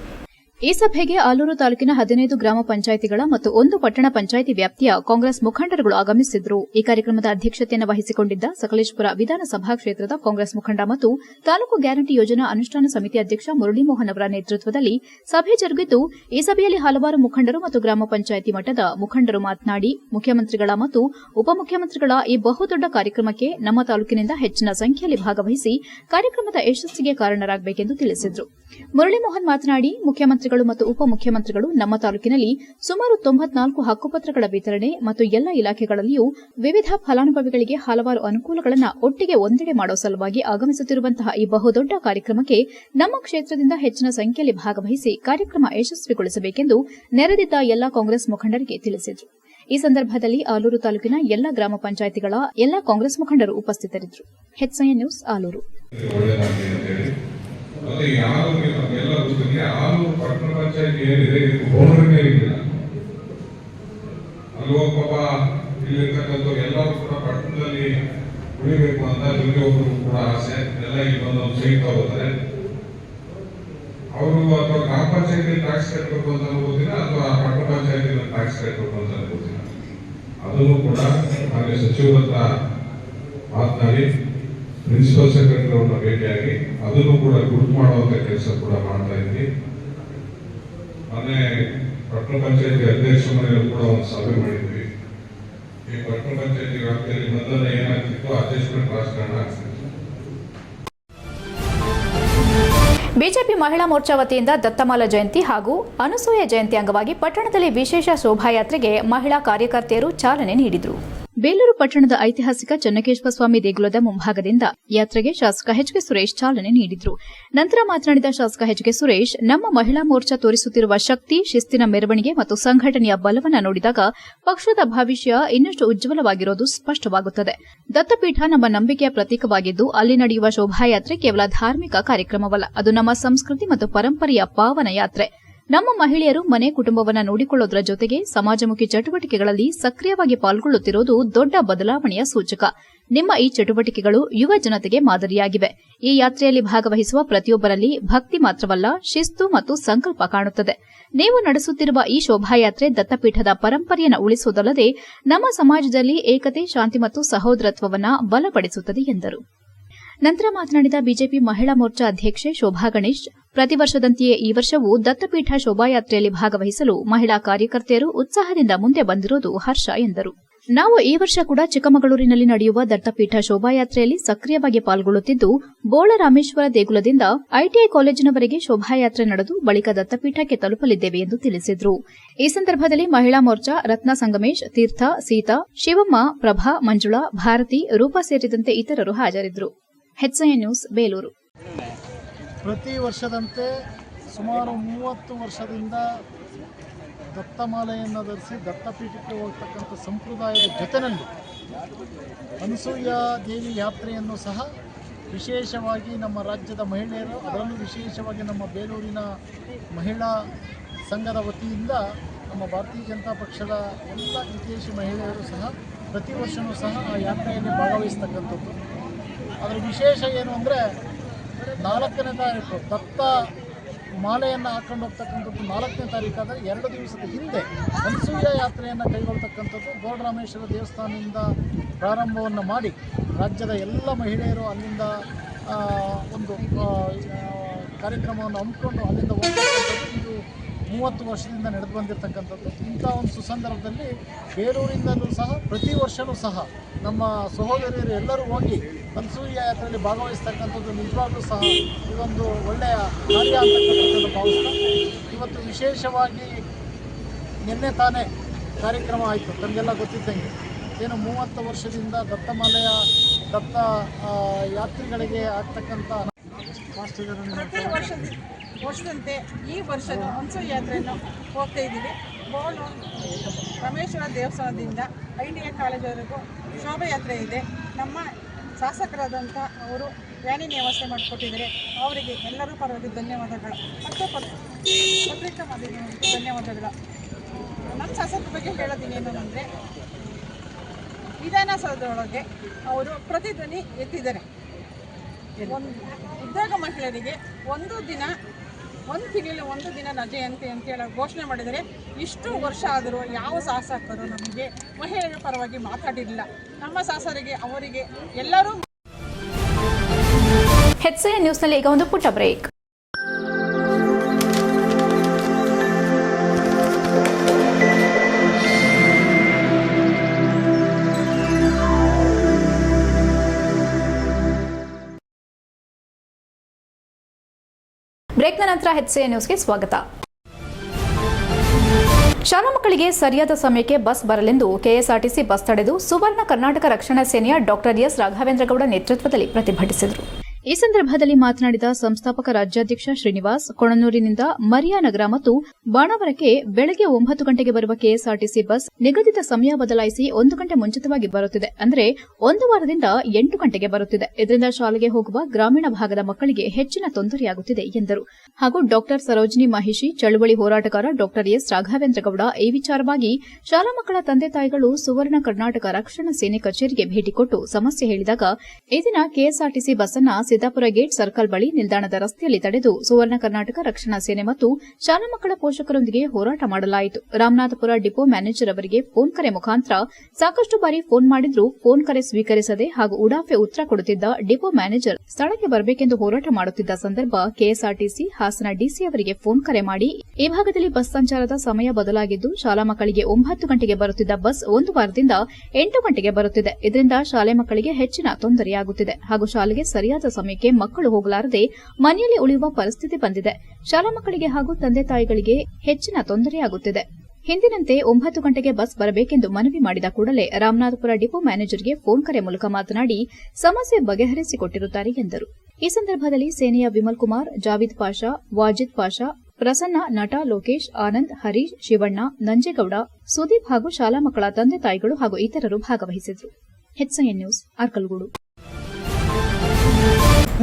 ಈ ಸಭೆಗೆ ಆಲೂರು ತಾಲೂಕಿನ ಹದಿನೈದು ಗ್ರಾಮ ಪಂಚಾಯಿತಿಗಳ ಮತ್ತು ಒಂದು ಪಟ್ಟಣ ಪಂಚಾಯಿತಿ ವ್ಯಾಪ್ತಿಯ ಕಾಂಗ್ರೆಸ್ ಮುಖಂಡರುಗಳು ಆಗಮಿಸಿದ್ರು. ಈ ಕಾರ್ಯಕ್ರಮದ ಅಧ್ಯಕ್ಷತೆಯನ್ನು ವಹಿಸಿಕೊಂಡಿದ್ದ ಸಕಲೇಶಪುರ ವಿಧಾನಸಭಾ ಕ್ಷೇತ್ರದ ಕಾಂಗ್ರೆಸ್ ಮುಖಂಡ ಮತ್ತು ತಾಲೂಕು ಗ್ಯಾರಂಟಿ ಯೋಜನಾ ಅನುಷ್ಠಾನ ಸಮಿತಿ ಅಧ್ಯಕ್ಷ ಮುರಳೀಮೋಹನ್ ಅವರ ನೇತೃತ್ವದಲ್ಲಿ ಸಭೆ ಜರುಗಿದ್ದು ಈ ಸಭೆಯಲ್ಲಿ ಹಲವಾರು ಮುಖಂಡರು ಮತ್ತು ಗ್ರಾಮ ಪಂಚಾಯಿತಿ ಮಟ್ಟದ ಮುಖಂಡರು ಮಾತನಾಡಿ, ಮುಖ್ಯಮಂತ್ರಿಗಳ ಮತ್ತು ಉಪಮುಖ್ಯಮಂತ್ರಿಗಳ ಈ ಬಹುದೊಡ್ಡ ಕಾರ್ಯಕ್ರಮಕ್ಕೆ ನಮ್ಮ ತಾಲೂಕಿನಿಂದ ಹೆಚ್ಚಿನ ಸಂಖ್ಯೆಯಲ್ಲಿ ಭಾಗವಹಿಸಿ ಕಾರ್ಯಕ್ರಮದ ಯಶಸ್ಸಿಗೆ ಕಾರಣರಾಗಬೇಕೆಂದು ತಿಳಿಸಿದರು. ಮುರಳೀಮೋಹನ್ ಮಾತನಾಡಿ ಮುಖ್ಯಮಂತ್ರಿಗಳು ಮತ್ತು ಉಪಮುಖ್ಯಮಂತ್ರಿಗಳು ನಮ್ಮ ತಾಲೂಕಿನಲ್ಲಿ ಸುಮಾರು ತೊಂಬತ್ನಾಲ್ಕು ಹಕ್ಕುಪತ್ರಗಳ ವಿತರಣೆ ಮತ್ತು ಎಲ್ಲ ಇಲಾಖೆಗಳಲ್ಲಿಯೂ ವಿವಿಧ ಫಲಾನುಭವಿಗಳಿಗೆ ಹಲವಾರು ಅನುಕೂಲಗಳನ್ನು ಒಟ್ಟಿಗೆ ಒಂದೆಡೆ ಮಾಡುವ ಸಲುವಾಗಿ ಆಗಮಿಸುತ್ತಿರುವಂತಹ ಈ ಬಹುದೊಡ್ಡ ಕಾರ್ಯಕ್ರಮಕ್ಕೆ ನಮ್ಮ ಕ್ಷೇತ್ರದಿಂದ ಹೆಚ್ಚಿನ ಸಂಖ್ಯೆಯಲ್ಲಿ ಭಾಗವಹಿಸಿ ಕಾರ್ಯಕ್ರಮ ಯಶಸ್ವಿಗೊಳಿಸಬೇಕೆಂದು ನೆರೆದಿದ್ದ ಎಲ್ಲಾ ಕಾಂಗ್ರೆಸ್ ಮುಖಂಡರಿಗೆ ತಿಳಿಸಿದರು. ಈ ಸಂದರ್ಭದಲ್ಲಿ ಆಲೂರು ತಾಲೂಕಿನ ಎಲ್ಲ ಗ್ರಾಮ ಪಂಚಾಯಿತಿಗಳ ಎಲ್ಲ ಕಾಂಗ್ರೆಸ್ ಮುಖಂಡರು ಉಪಸ್ಥಿತರಿದ್ದರು. ಆಲೂರು. ಮತ್ತೆ ಯಾರು ಆಲೂರಿಗೆ ನಮ್ಗೆಲ್ಲ ಗೊತ್ತಿದೆ ಆಲೂರು ಪಟ್ಟಣ ಪಂಚಾಯತ್ ಏನಿದೆ ಇದು ಇಲ್ಲ. ಅಲ್ವೋ ಪಾಪ ಇಲ್ಲಿರ್ತಕ್ಕಂಥ ಎಲ್ಲರೂ ಕೂಡ ಪಟ್ಟಣದಲ್ಲಿ ಉಳಿಬೇಕು ಅಂತ ಪ್ರತಿಯೊಬ್ಬರು ಕೂಡ ಆಸೆ. ಎಲ್ಲ ಇಲ್ಲಿ ಬಂದು ಒಂದು ಸೈಟ್ ಹೋಗ್ತಾರೆ. ಅವರು ಅಥವಾ ಗ್ರಾಮ ಪಂಚಾಯತಿ ಟ್ಯಾಕ್ಸ್ ಕಟ್ಟಬೇಕು ಅಂತ ಗೊತ್ತಿಲ್ಲ ಅಥವಾ ಪಟ್ಟಣ ಪಂಚಾಯತಿ ಟ್ಯಾಕ್ಸ್ ಕಟ್ಟಬೇಕು ಅಂತ ಗೊತ್ತಿಲ್ಲ ಅದನ್ನು ಕೂಡ ಹಾಗೆ ಸಚಿವರ ಹತ್ರ ಮಾತನಾಡಿ. ಪ್ರಿನ್ಸಿಪಲ್ ಸೆಕ್ರೆಟರಿ ಅವ್ರನ್ನ ಭೇಟಿಯಾಗಿ ಅದನ್ನು ಕೂಡ ಗುರುತು ಮಾಡುವಂತ ಕೆಲಸ ಕೂಡ ಮಾಡ್ತಾ ಇದ್ವಿ. ಮೊನ್ನೆ ಪಟ್ಟಣ ಪಂಚಾಯತಿ ಅಧ್ಯಕ್ಷ ಮನೆಯಲ್ಲಿ ಕೂಡ ಒಂದು ಸಭೆ ಮಾಡಿದ್ವಿ. ಈ ಪಟ್ಟಣ ಪಂಚಾಯತಿ ವ್ಯಾಪ್ತಿಯಲ್ಲಿ ಮೊದಲನೇ ಏನಾಗ್ತಿತ್ತು ಅಡ್ಜಸ್ಟ್ಮೆಂಟ್ ರಾಜಕಾರಣ ಬಿಜೆಪಿ ಮಹಿಳಾ ಮೋರ್ಚಾ ವತಿಯಿಂದ ದತ್ತಮಾಲ ಜಯಂತಿ ಹಾಗೂ ಅನಸೂಯ ಜಯಂತಿ ಅಂಗವಾಗಿ ಪಟ್ಟಣದಲ್ಲಿ ವಿಶೇಷ ಶೋಭಾಯಾತ್ರೆಗೆ ಮಹಿಳಾ ಕಾರ್ಯಕರ್ತೆಯರು ಚಾಲನೆ ನೀಡಿದರು. ಬೇಲೂರು ಪಟ್ಟಣದ ಐತಿಹಾಸಿಕ ಚನ್ನಕೇಶ್ವರ ಸ್ವಾಮಿ ದೇಗುಲದ ಮುಂಭಾಗದಿಂದ ಯಾತ್ರೆಗೆ ಶಾಸಕ ಹೆಚ್ ಕೆ ಸುರೇಶ್ ಚಾಲನೆ ನೀಡಿದರು. ನಂತರ ಮಾತನಾಡಿದ ಶಾಸಕ ಹೆಚ್ ಕೆ ಸುರೇಶ್, ನಮ್ಮ ಮಹಿಳಾ ಮೋರ್ಚಾ ತೋರಿಸುತ್ತಿರುವ ಶಕ್ತಿ, ಶಿಸ್ತಿನ ಮೆರವಣಿಗೆ ಮತ್ತು ಸಂಘಟನೆಯ ಬಲವನ್ನು ನೋಡಿದಾಗ ಪಕ್ಷದ ಭವಿಷ್ಯ ಇನ್ನಷ್ಟು ಉಜ್ವಲವಾಗಿರೋದು ಸ್ಪಷ್ಟವಾಗುತ್ತದೆ. ದತ್ತಪೀಠ ನಮ್ಮ ನಂಬಿಕೆಯ ಪ್ರತೀಕವಾಗಿದ್ದು, ಅಲ್ಲಿ ನಡೆಯುವ ಶೋಭಾಯಾತ್ರೆ ಕೇವಲ ಧಾರ್ಮಿಕ ಕಾರ್ಯಕ್ರಮವಲ್ಲ, ಅದು ನಮ್ಮ ಸಂಸ್ಕೃತಿ ಮತ್ತು ಪರಂಪರೆಯ ಪಾವನ ಯಾತ್ರೆ. ನಮ್ಮ ಮಹಿಳೆಯರು ಮನೆ ಕುಟುಂಬವನ್ನು ನೋಡಿಕೊಳ್ಳೋದರ ಜೊತೆಗೆ ಸಮಾಜಮುಖಿ ಚಟುವಟಿಕೆಗಳಲ್ಲಿ ಸಕ್ರಿಯವಾಗಿ ಪಾಲ್ಗೊಳ್ಳುತ್ತಿರುವುದು ದೊಡ್ಡ ಬದಲಾವಣೆಯ ಸೂಚಕ. ನಿಮ್ಮ ಈ ಚಟುವಟಿಕೆಗಳು ಯುವ ಜನತೆಗೆ ಮಾದರಿಯಾಗಿವೆ. ಈ ಯಾತ್ರೆಯಲ್ಲಿ ಭಾಗವಹಿಸುವ ಪ್ರತಿಯೊಬ್ಬರಲ್ಲಿ ಭಕ್ತಿ ಮಾತ್ರವಲ್ಲ, ಶಿಸ್ತು ಮತ್ತು ಸಂಕಲ್ಪ ಕಾಣುತ್ತದೆ. ನೀವು ನಡೆಸುತ್ತಿರುವ ಈ ಶೋಭಾಯಾತ್ರೆ ದತ್ತಪೀಠದ ಪರಂಪರೆಯನ್ನು ಉಳಿಸುವುದಲ್ಲದೆ ನಮ್ಮ ಸಮಾಜದಲ್ಲಿ ಏಕತೆ, ಶಾಂತಿ ಮತ್ತು ಸಹೋದರತ್ವವನ್ನು ಬಲಪಡಿಸುತ್ತದೆ ಎಂದರು. ನಂತರ ಮಾತನಾಡಿದ ಬಿಜೆಪಿ ಮಹಿಳಾ ಮೋರ್ಚಾ ಅಧ್ಯಕ್ಷೆ ಶೋಭಾ ಗಣೇಶ್, ಪ್ರತಿ ವರ್ಷದಂತೆಯೇ ಈ ವರ್ಷವೂ ದತ್ತಪೀಠ ಶೋಭಾಯಾತ್ರೆಯಲ್ಲಿ ಭಾಗವಹಿಸಲು ಮಹಿಳಾ ಕಾರ್ಯಕರ್ತೆಯರು ಉತ್ಸಾಹದಿಂದ ಮುಂದೆ ಬಂದಿರುವುದು ಹರ್ಷ ಎಂದರು. ನಾವು ಈ ವರ್ಷ ಕೂಡ ಚಿಕ್ಕಮಗಳೂರಿನಲ್ಲಿ ನಡೆಯುವ ದತ್ತಪೀಠ ಶೋಭಾಯಾತ್ರೆಯಲ್ಲಿ ಸಕ್ರಿಯವಾಗಿ ಪಾಲ್ಗೊಳ್ಳುತ್ತಿದ್ದು, ಬೋಳರಾಮೇಶ್ವರ ದೇಗುಲದಿಂದ ಐಟಿಐ ಕಾಲೇಜಿನವರೆಗೆ ಶೋಭಾಯಾತ್ರೆ ನಡೆದು ಬಳಿಕ ದತ್ತಪೀಠಕ್ಕೆ ತಲುಪಲಿದ್ದೇವೆ ಎಂದು ತಿಳಿಸಿದರು. ಈ ಸಂದರ್ಭದಲ್ಲಿ ಮಹಿಳಾ ಮೋರ್ಚಾ ರತ್ನ ಸಂಗಮೇಶ್, ತೀರ್ಥ, ಸೀತಾ, ಶಿವಮ್ಮ, ಪ್ರಭಾ, ಮಂಜುಳಾ, ಭಾರತಿ, ರೂಪಾ ಸೇರಿದಂತೆ ಇತರರು ಹಾಜರಿದ್ದರು. ಹೆಚ್ಐಎನ್ ನ್ಯೂಸ್ ಬೇಲೂರು ಪ್ರತಿ ವರ್ಷದಂತೆ ಸುಮಾರು ಮೂವತ್ತು ವರ್ಷದಿಂದ ದತ್ತಮಾಲೆಯನ್ನು ಧರಿಸಿ ದತ್ತಪೀಠಕ್ಕೆ ಹೋಗ್ತಕ್ಕಂಥ ಸಂಪ್ರದಾಯದ ಜೊತೆಯಲ್ಲಿ ಅನಸೂಯ ದೇವಿ ಯಾತ್ರೆಯನ್ನು ಸಹ ವಿಶೇಷವಾಗಿ ನಮ್ಮ ರಾಜ್ಯದ ಮಹಿಳೆಯರು, ಅದರಲ್ಲೂ ವಿಶೇಷವಾಗಿ ನಮ್ಮ ಬೇಲೂರಿನ ಮಹಿಳಾ ಸಂಘದ ವತಿಯಿಂದ ನಮ್ಮ ಭಾರತೀಯ ಜನತಾ ಪಕ್ಷದ ಎಲ್ಲ ವಿದೇಶಿ ಮಹಿಳೆಯರು ಸಹ ಪ್ರತಿ ವರ್ಷವೂ ಸಹ ಆ ಯಾತ್ರೆಯಲ್ಲಿ ಭಾಗವಹಿಸ್ತಕ್ಕಂಥದ್ದು. ಅದರ ವಿಶೇಷ ಏನು ಅಂದರೆ ನಾಲ್ಕನೇ ತಾರೀಕು ದತ್ತ ಮಾಲೆಯನ್ನು ಹಾಕೊಂಡು ಹೋಗ್ತಕ್ಕಂಥದ್ದು ನಾಲ್ಕನೇ ತಾರೀಕಾದರೆ ಎರಡು ದಿವಸದ ಹಿಂದೆ ಅನಸೂಯ ಯಾತ್ರೆಯನ್ನು ಕೈಗೊಳ್ತಕ್ಕಂಥದ್ದು ಗೋಡರಾಮೇಶ್ವರ ದೇವಸ್ಥಾನದಿಂದ ಪ್ರಾರಂಭವನ್ನು ಮಾಡಿ ರಾಜ್ಯದ ಎಲ್ಲ ಮಹಿಳೆಯರು ಅಲ್ಲಿಂದ ಒಂದು ಕಾರ್ಯಕ್ರಮವನ್ನು ಹಮ್ಮಿಕೊಂಡು ಅಲ್ಲಿಂದ ಹೋಗ್ತಕ್ಕಂಥದ್ದು. ಮೂವತ್ತು ವರ್ಷದಿಂದ ನಡೆದು ಬಂದಿರತಕ್ಕಂಥದ್ದು ಇಂಥ ಒಂದು ಸುಸಂದರ್ಭದಲ್ಲಿ ಬೇಲೂರಿಂದಲೂ ಸಹ, ಪ್ರತಿ ವರ್ಷವೂ ಸಹ ನಮ್ಮ ಸಹೋದರಿಯರು ಎಲ್ಲರೂ ಹೋಗಿ ಅನಸೂಯ ಯಾತ್ರೆಯಲ್ಲಿ ಭಾಗವಹಿಸ್ತಕ್ಕಂಥದ್ದು ನಿಜವಾಗ್ಲೂ ಸಹ ಇದೊಂದು ಒಳ್ಳೆಯ ಕಾರ್ಯ ಅಂತಕ್ಕಂಥದ್ದನ್ನು ಭಾವಿಸ್ತಾ ಇವತ್ತು ವಿಶೇಷವಾಗಿ ನಿನ್ನೆ ತಾನೇ ಕಾರ್ಯಕ್ರಮ ಆಯಿತು. ತಮಗೆಲ್ಲ ಗೊತ್ತಿದ್ದಂಗೆ. ಏನು ಮೂವತ್ತು ವರ್ಷದಿಂದ ದತ್ತಮಾಲೆಯ ದತ್ತ ಯಾತ್ರಿಗಳಿಗೆ ಆಗ್ತಕ್ಕಂಥ ಪ್ರತಿ ವರ್ಷದ ವರ್ಷದಂತೆ ಈ ವರ್ಷದ ಹಂಸು ಯಾತ್ರೆಯನ್ನು ಹೋಗ್ತಾ ಇದ್ದೀವಿ. ಬೋಳು ರಮೇಶ್ವರ ದೇವಸ್ಥಾನದಿಂದ ಐ ಟಿ ಐ ಕಾಲೇಜವರೆಗೂ ಶೋಭಾಯಾತ್ರೆ ಇದೆ. ನಮ್ಮ ಶಾಸಕರಾದಂಥ ಅವರು ವ್ಯಾನಿನ ವ್ಯವಸ್ಥೆ ಮಾಡಿಕೊಟ್ಟಿದ್ದಾರೆ. ಅವರಿಗೆ ಎಲ್ಲರೂ ಪರವಾಗಿ ಧನ್ಯವಾದಗಳು. ಮತ್ತು ಪತ್- ಪತ್ರಿಕಾ ಮಾಧ್ಯಮಕ್ಕೆ ಧನ್ಯವಾದಗಳು. ನಮ್ಮ ಶಾಸಕರ ಬಗ್ಗೆ ಹೇಳೋದಿನೇನು ಅಂದರೆ ವಿಧಾನಸೌಧದೊಳಗೆ ಅವರು ಪ್ರತಿಧ್ವನಿ ಎತ್ತಿದ್ದಾರೆ. ಒಂದು ಉದ್ಯೋಗ ಮಹಿಳೆಯರಿಗೆ ಒಂದು ದಿನ ಒಂದು ತಿಂಗಳ ಒಂದು ದಿನ ರಜೆ ಅಂತ ಅಂತೇಳಿ ಘೋಷಣೆ ಮಾಡಿದರೆ ಇಷ್ಟು ವರ್ಷ ಆದರೂ ಯಾವ ಶಾಸಕರು ನಮಗೆ ಮಹಿಳೆಯರ ಪರವಾಗಿ ಮಾತಾಡಿರಲಿಲ್ಲ. ನಮ್ಮ ಶಾಸಕರಿಗೆ ಅವರಿಗೆ ಎಲ್ಲರೂ ಹೆಚ್ಸಿಎನ್ ನ್ಯೂಸ್ನಲ್ಲಿ ಈಗ ಒಂದು ಪುಟ್ಟ ಬ್ರೇಕ್. ಬ್ರೇಕ್ನ ನಂತರ ಹೆಚ್ಎ ನ್ಯೂಸ್ಗೆ ಸ್ವಾಗತ. ಶಾಲಾ ಮಕ್ಕಳಿಗೆ ಸರಿಯಾದ ಸಮಯಕ್ಕೆ ಬಸ್ ಬರಲೆಂದು ಕೆಎಸ್ಆರ್ಟಿಸಿ ಬಸ್ ತಡೆದು ಸುವರ್ಣ ಕರ್ನಾಟಕ ರಕ್ಷಣಾ ಸೇನೆಯ ಡಾಕ್ಟರ್ ಎಸ್ ರಾಘವೇಂದ್ರಗೌಡ ನೇತೃತ್ವದಲ್ಲಿ ಪ್ರತಿಭಟಿಸಿದರು. ಈ ಸಂದರ್ಭದಲ್ಲಿ ಮಾತನಾಡಿದ ಸಂಸ್ಥಾಪಕ ರಾಜ್ಯಾಧ್ಯಕ್ಷ ಶ್ರೀನಿವಾಸ್, ಕೊಣನೂರಿನಿಂದ ಮರಿಯಾನಗರ ಮತ್ತು ಬಾಣಾವರಕ್ಕೆ ಬೆಳಗ್ಗೆ ಒಂಬತ್ತು ಗಂಟೆಗೆ ಬರುವ ಕೆಎಸ್ಆರ್ಟಿಸಿ ಬಸ್ ನಿಗದಿತ ಸಮಯ ಬದಲಾಯಿಸಿ ಒಂದು ಗಂಟೆ ಮುಂಚಿತವಾಗಿ ಬರುತ್ತಿದೆ. ಅಂದರೆ ಒಂದು ವಾರದಿಂದ ಎಂಟು ಗಂಟೆಗೆ ಬರುತ್ತಿದೆ. ಇದರಿಂದ ಶಾಲೆಗೆ ಹೋಗುವ ಗ್ರಾಮೀಣ ಭಾಗದ ಮಕ್ಕಳಿಗೆ ಹೆಚ್ಚಿನ ತೊಂದರೆಯಾಗುತ್ತಿದೆ ಎಂದರು. ಹಾಗೂ ಡಾಕ್ಟರ್ ಸರೋಜಿನಿ ಮಹಿಷಿ, ಚಳುವಳಿ ಹೋರಾಟಗಾರ ಡಾಕ್ಟರ್ ಎಸ್ ರಾಘವೇಂದ್ರಗೌಡ ಈ ವಿಚಾರವಾಗಿ ಶಾಲಾ ಮಕ್ಕಳ ತಂದೆ ತಾಯಿಗಳು ಸುವರ್ಣ ಕರ್ನಾಟಕ ರಕ್ಷಣಾ ಸೇನೆ ಕಚೇರಿಗೆ ಭೇಟಿ ಕೊಟ್ಟು ಸಮಸ್ಯೆ ಹೇಳಿದಾಗ, ಈ ದಿನ ಕೆಎಸ್ಆರ್ಟಿಸಿ ಬಸ್ ಅನ್ನ ಸಿದ್ದಾಪುರ ಗೇಟ್ ಸರ್ಕಲ್ ಬಳಿ ನಿಲ್ದಾಣದ ರಸ್ತೆಯಲ್ಲಿ ತಡೆದು ಸುವರ್ಣ ಕರ್ನಾಟಕ ರಕ್ಷಣಾ ಸೇನೆ ಮತ್ತು ಶಾಲಾ ಮಕ್ಕಳ ಪೋಷಕರೊಂದಿಗೆ ಹೋರಾಟ ಮಾಡಲಾಯಿತು. ರಾಮನಾಥಪುರ ಡಿಪೋ ಮ್ಯಾನೇಜರ್ ಅವರಿಗೆ ಫೋನ್ ಕರೆ ಮುಖಾಂತರ ಸಾಕಷ್ಟು ಬಾರಿ ಫೋನ್ ಮಾಡಿದ್ರೂ ಫೋನ್ ಕರೆ ಸ್ವೀಕರಿಸದೆ ಹಾಗೂ ಉಡಾಫೆ ಉತ್ತರ ಕೊಡುತ್ತಿದ್ದ ಡಿಪೋ ಮ್ಯಾನೇಜರ್ ಸ್ಥಳಕ್ಕೆ ಬರಬೇಕೆಂದು ಹೋರಾಟ ಮಾಡುತ್ತಿದ್ದ ಸಂದರ್ಭ ಕೆಎಸ್ಆರ್ಟಿಸಿ ಹಾಸನ ಡಿಸಿ ಅವರಿಗೆ ಫೋನ್ ಕರೆ ಮಾಡಿ, ಈ ಭಾಗದಲ್ಲಿ ಬಸ್ ಸಂಚಾರದ ಸಮಯ ಬದಲಾಗಿದ್ದು ಶಾಲಾ ಮಕ್ಕಳಿಗೆ ಒಂಬತ್ತು ಗಂಟೆಗೆ ಬರುತ್ತಿದ್ದ ಬಸ್ ಒಂದು ವಾರದಿಂದ ಎಂಟು ಗಂಟೆಗೆ ಬರುತ್ತಿದೆ. ಇದರಿಂದ ಶಾಲೆ ಮಕ್ಕಳಿಗೆ ಹೆಚ್ಚಿನ ತೊಂದರೆಯಾಗುತ್ತಿದೆ ಹಾಗೂ ಶಾಲೆಗೆ ಸರಿಯಾದ ಸಮಯಕ್ಕೆ ಮಕ್ಕಳು ಹೋಗಲಾರದೆ ಮನೆಯಲ್ಲಿ ಉಳಿಯುವ ಪರಿಸ್ಥಿತಿ ಬಂದಿದೆ. ಶಾಲಾ ಮಕ್ಕಳಿಗೆ ಹಾಗೂ ತಂದೆ ತಾಯಿಗಳಿಗೆ ಹೆಚ್ಚಿನ ತೊಂದರೆಯಾಗುತ್ತಿದೆ. ಹಿಂದಿನಂತೆ ಒಂಬತ್ತು ಗಂಟೆಗೆ ಬಸ್ ಬರಬೇಕೆಂದು ಮನವಿ ಮಾಡಿದ ಕೂಡಲೇ ರಾಮನಾಥಪುರ ಡಿಪೋ ಮ್ಯಾನೇಜರ್ಗೆ ಫೋನ್ ಕರೆ ಮೂಲಕ ಮಾತನಾಡಿ ಸಮಸ್ಯೆ ಬಗೆಹರಿಸಿಕೊಟ್ಟಿರುತ್ತಾರೆ ಎಂದರು. ಈ ಸಂದರ್ಭದಲ್ಲಿ ಸೇನೆಯ ವಿಮಲ್ ಕುಮಾರ್, ಜಾವಿದ್ ಪಾಷಾ, ವಾಜಿದ್ ಪಾಷಾ, ಪ್ರಸನ್ನ, ನಟ ಲೋಕೇಶ್, ಆನಂದ್, ಹರೀಶ್, ಶಿವಣ್ಣ, ನಂಜೇಗೌಡ, ಸುದೀಪ್ ಹಾಗೂ ಶಾಲಾ ಮಕ್ಕಳ ತಂದೆ ತಾಯಿಗಳು ಹಾಗೂ ಇತರರು ಭಾಗವಹಿಸಿದ್ರು ನ್ಯೂಸ್ ಅರ್ಕಲ್ಗೂಡು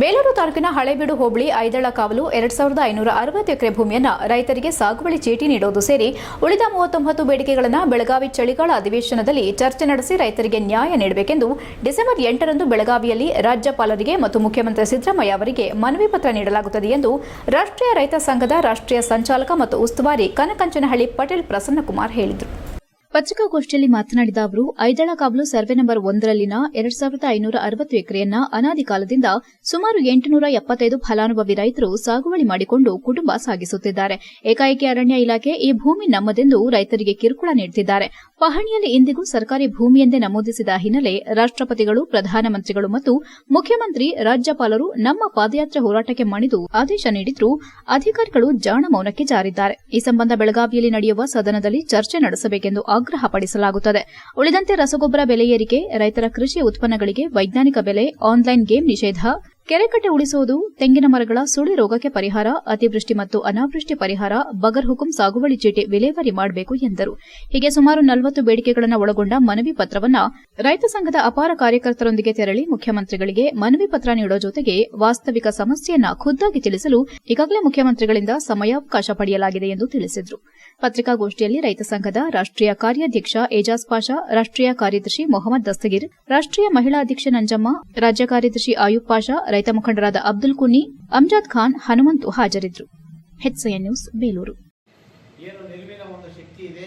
ಬೇಲೂರು ತಾಲೂಕಿನ ಹಳೇಬೀಡು ಹೋಬಳಿ ಐದಳ ಕಾವಲು ಎರಡ್ ಸಾವಿರದ ಐನೂರ ಅರವತ್ತು ಎಕರೆ ಭೂಮಿಯನ್ನು ರೈತರಿಗೆ ಸಾಗುವಳಿ ಚೀಟಿ ನೀಡುವುದು ಸೇರಿ ಉಳಿದ ಮೂವತ್ತೊಂಬತ್ತು ಬೇಡಿಕೆಗಳನ್ನು ಬೆಳಗಾವಿ ಚಳಿಗಾಲ ಅಧಿವೇಶನದಲ್ಲಿ ಚರ್ಚೆ ನಡೆಸಿ ರೈತರಿಗೆ ನ್ಯಾಯ ನೀಡಬೇಕೆಂದು ಡಿಸೆಂಬರ್ ಎಂಟರಂದು ಬೆಳಗಾವಿಯಲ್ಲಿ ರಾಜ್ಯಪಾಲರಿಗೆ ಮತ್ತು ಮುಖ್ಯಮಂತ್ರಿ ಸಿದ್ದರಾಮಯ್ಯ ಅವರಿಗೆ ಮನವಿ ಪತ್ರ ನೀಡಲಾಗುತ್ತದೆ ಎಂದು ರಾಷ್ಟ್ರೀಯ ರೈತ ಸಂಘದ ರಾಷ್ಟ್ರೀಯ ಸಂಚಾಲಕ ಮತ್ತು ಉಸ್ತುವಾರಿ ಕನಕಂಚನಹಳ್ಳಿ ಪಟೇಲ್ ಪ್ರಸನ್ನಕುಮಾರ್ ಹೇಳಿದರು. ಪತ್ರಿಕಾಗೋಷ್ಠಿಯಲ್ಲಿ ಮಾತನಾಡಿದ ಅವರು, ಐದಳ ಸರ್ವೆ ನಂಬರ್ ಒಂದರಲ್ಲಿನ ಎರಡ್ ಸಾವಿರದ ಐನೂರ ಅರವತ್ತು ಎಕರೆಯನ್ನ ಅನಾದಿ ಕಾಲದಿಂದ ಸುಮಾರು ಎಂಟುನೂರ ಎಪ್ಪತ್ತೈದು ಫಲಾನುಭವಿ ರೈತರು ಸಾಗುವಳಿ ಮಾಡಿಕೊಂಡು ಕುಟುಂಬ ಸಾಗಿಸುತ್ತಿದ್ದಾರೆ. ಏಕಾಏಕಿ ಅರಣ್ಯ ಇಲಾಖೆ ಈ ಭೂಮಿ ನಮ್ಮದೆಂದು ರೈತರಿಗೆ ಕಿರುಕುಳ ನೀಡುತ್ತಿದ್ದಾರೆ ಪಹಣಿಯಲ್ಲಿ ಇಂದಿಗೂ ಸರ್ಕಾರಿ ಭೂಮಿಯೆಂದೇ ನಮೂದಿಸಿದ ಹಿನ್ನೆಲೆ ರಾಷ್ಟ್ರಪತಿಗಳು, ಪ್ರಧಾನಮಂತ್ರಿಗಳು ಮತ್ತು ಮುಖ್ಯಮಂತ್ರಿ ರಾಜ್ಯಪಾಲರು ನಮ್ಮ ಪಾದಯಾತ್ರೆ ಹೋರಾಟಕ್ಕೆ ಮಣಿದು ಆದೇಶ ನೀಡಿದ್ರೂ. ಅಧಿಕಾರಿಗಳು ಜಾಣ ಮೌನಕ್ಕೆ ಜಾರಿದ್ದಾರೆ. ಈ ಸಂಬಂಧ ಬೆಳಗಾವಿಯಲ್ಲಿ ನಡೆಯುವ ಸದನದಲ್ಲಿ ಚರ್ಚೆ ನಡೆಸಬೇಕೆಂದು ಆಗ್ರಹ ಪಡಿಸಲಾಗುತ್ತದೆ ಉಳಿದಂತೆ ರಸಗೊಬ್ಬರ ಬೆಲೆ ಏರಿಕೆ ರೈತರ ಕೃಷಿ ಉತ್ಪನ್ನಗಳಿಗೆ ವೈಜ್ಞಾನಿಕ ಬೆಲೆ ಆನ್ಲೈನ್ ಗೇಮ್ ನಿಷೇಧ ಕೆರೆಕಟ್ಟೆ ಉಳಿಸುವುದು, ತೆಂಗಿನ ಮರಗಳ ಸುಳಿ ರೋಗಕ್ಕೆ ಪರಿಹಾರ, ಅತಿವೃಷ್ಟಿ ಮತ್ತು ಅನಾವೃಷ್ಟಿ ಪರಿಹಾರ, ಬಗರ್ ಹುಕುಂ ಸಾಗುವಳಿ ಚೀಟಿ ವಿಲೇವಾರಿ ಮಾಡಬೇಕು ಎಂದರು. ಹೀಗೆ ಸುಮಾರು ನಲವತ್ತು ಬೇಡಿಕೆಗಳನ್ನು ಒಳಗೊಂಡ ಮನವಿ ಪತ್ರವನ್ನ ರೈತ ಸಂಘದ ಅಪಾರ ಕಾರ್ಯಕರ್ತರೊಂದಿಗೆ ತೆರಳಿ ಮುಖ್ಯಮಂತ್ರಿಗಳಿಗೆ ಮನವಿ ಪತ್ರ ನೀಡೋ ಜೊತೆಗೆ ವಾಸ್ತವಿಕ ಸಮಸ್ಯೆಯನ್ನ ಖುದ್ದಾಗಿ ತಿಳಿಸಲು ಈಗಾಗಲೇ ಮುಖ್ಯಮಂತ್ರಿಗಳಿಂದ ಸಮಯಾವಕಾಶ ಪಡೆಯಲಾಗಿದೆ ಎಂದು ತಿಳಿಸಿದರು. ಪತ್ರಿಕಾಗೋಷ್ಠಿಯಲ್ಲಿ ರೈತ ಸಂಘದ ರಾಷ್ಟ್ರೀಯ ಕಾರ್ಯಾಧ್ಯಕ್ಷ ಏಜಾಜ್ ಪಾಷಾ, ರಾಷ್ಟ್ರೀಯ ಕಾರ್ಯದರ್ಶಿ ಮೊಹಮ್ಮದ್ ದಸ್ತಗಿರ್, ರಾಷ್ಟ್ರೀಯ ಮಹಿಳಾ ಅಧ್ಯಕ್ಷೆ ನಂಜಮ್ಮ, ರಾಜ್ಯ ಕಾರ್ಯದರ್ಶಿ ಆಯುಬ್ ಪಾಷಾ ರೈತ ಮುಖಂಡರಾದ ಅಬ್ದುಲ್ ಕುನಿ ಅಮ್ಜಾದ್ ಖಾನ್, ಹನುಮಂತು ಹಾಜರಿದ್ದರು. HN news, Belur. ಏನು ನಿಲುವಿನ ಒಂದು ಶಕ್ತಿ ಇದೆ.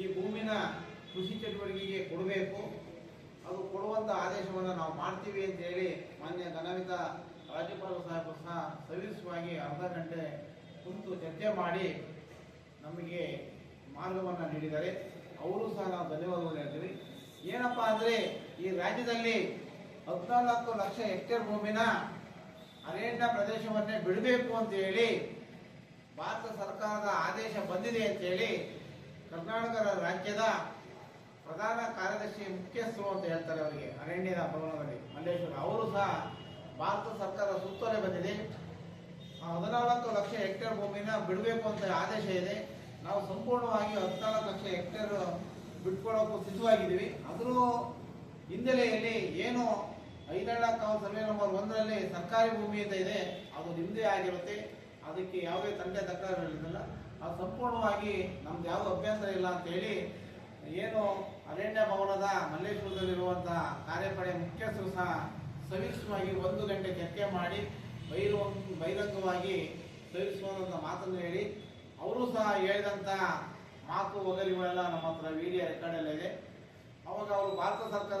ಈ ಭೂಮಿನ ಕೃಷಿ ಚಟುವಟಿಕೆಗೆ ಕೊಡಬೇಕು. ಅದು ಕೊಡುವಂಥ ಆದೇಶವನ್ನು ನಾವು ಮಾಡ್ತೀವಿ ಅಂತ ಹೇಳಿ ಮಾನ್ಯ ಗಣವಿತ ರಾಜ್ಯಪಾಲ ಸಾಹೇಬರು ಸಹ ಸವಿಸ್ವಾಗಿ ಅರ್ಧ ಗಂಟೆ ಕುಂತು ಚರ್ಚೆ ಮಾಡಿ ನಮಗೆ ಮಾರ್ಗವನ್ನು ನೀಡಿದ್ದಾರೆ. ಅವರು ಸಹ ನಾವು ಧನ್ಯವಾದಗಳು ಹೇಳ್ತೀವಿ. ಏನಪ್ಪ ಅಂದರೆ ಈ ರಾಜ್ಯದಲ್ಲಿ ಹದಿನಾಲ್ಕು ಲಕ್ಷ ಹೆಕ್ಟೇರ್ ಭೂಮಿನ ಅರಣ್ಯ ಪ್ರದೇಶವನ್ನೇ ಬಿಡಬೇಕು ಅಂತ ಹೇಳಿ ಭಾರತ ಸರ್ಕಾರದ ಆದೇಶ ಬಂದಿದೆ ಅಂತೇಳಿ ಕರ್ನಾಟಕ ರಾಜ್ಯದ ಪ್ರಧಾನ ಕಾರ್ಯದರ್ಶಿ ಮುಖ್ಯಸ್ಥರು ಅಂತ ಹೇಳ್ತಾರೆ ಅವರಿಗೆ ಅರಣ್ಯದ ಭವನದಲ್ಲಿ ಮಲ್ಲೇಶ್ವರ ಅವರು ಸಹ ಭಾರತ ಸರ್ಕಾರ ಸುತ್ತೋಲೆ ಬಂದಿದೆ. ಹದಿನಾಲ್ಕು ಲಕ್ಷ ಹೆಕ್ಟೇರ್ ಭೂಮಿನ ಬಿಡಬೇಕು ಅಂತ ಆದೇಶ ಇದೆ. ನಾವು ಸಂಪೂರ್ಣವಾಗಿ ಹದಿನಾಲ್ಕು ಲಕ್ಷ ಹೆಕ್ಟೇರ್ ಬಿಟ್ಕೊಳ್ಳೋಕ್ಕೂ ಸಿದ್ಧವಾಗಿದ್ದೀವಿ. ಅದರ ಹಿನ್ನೆಲೆಯಲ್ಲಿ ಏನು ಐದಳ್ಳ ಕಾವು ಸರ್ವೆ ನಂಬರ್ ಒಂದರಲ್ಲಿ ಸರ್ಕಾರಿ ಭೂಮಿ ಅಂತ ಇದೆ, ಅದು ನಿಮ್ಮದೇ ಆಗಿರುತ್ತೆ. ಅದಕ್ಕೆ ಯಾವುದೇ ತಂದೆ ತಕರಾರಿಲ್ಲ ಅದು ಸಂಪೂರ್ಣವಾಗಿ ನಮ್ದು ಯಾವ ಅಭ್ಯಂತರ ಇಲ್ಲ ಅಂತೇಳಿ ಏನು ಅರಣ್ಯ ಭವನದ ಮಲ್ಲೇಶ್ವರದಲ್ಲಿರುವಂಥ ಕಾರ್ಯಪಡೆ ಮುಖ್ಯಸ್ಥರು ಸಹ ಸವಿಸ್ವಾಗಿ ಒಂದು ಗಂಟೆ ಚರ್ಚೆ ಮಾಡಿ ಬೈರು ಬಹಿರಂಗವಾಗಿ ಸವಿಸುವಂಥ ಮಾತನ್ನು ಹೇಳಿ, ಅವರು ಸಹ ಹೇಳಿದಂಥ ಮಾತು ಒಗರಿಗಳೆಲ್ಲ ನಮ್ಮ ಹತ್ರ ವಿಡಿಯೋ ರೆಕಾರ್ಡ್ ಎಲ್ಲ ಇದೆ. ಅವಾಗ ಅವರು ಭಾರತ ಸರ್ಕಾರ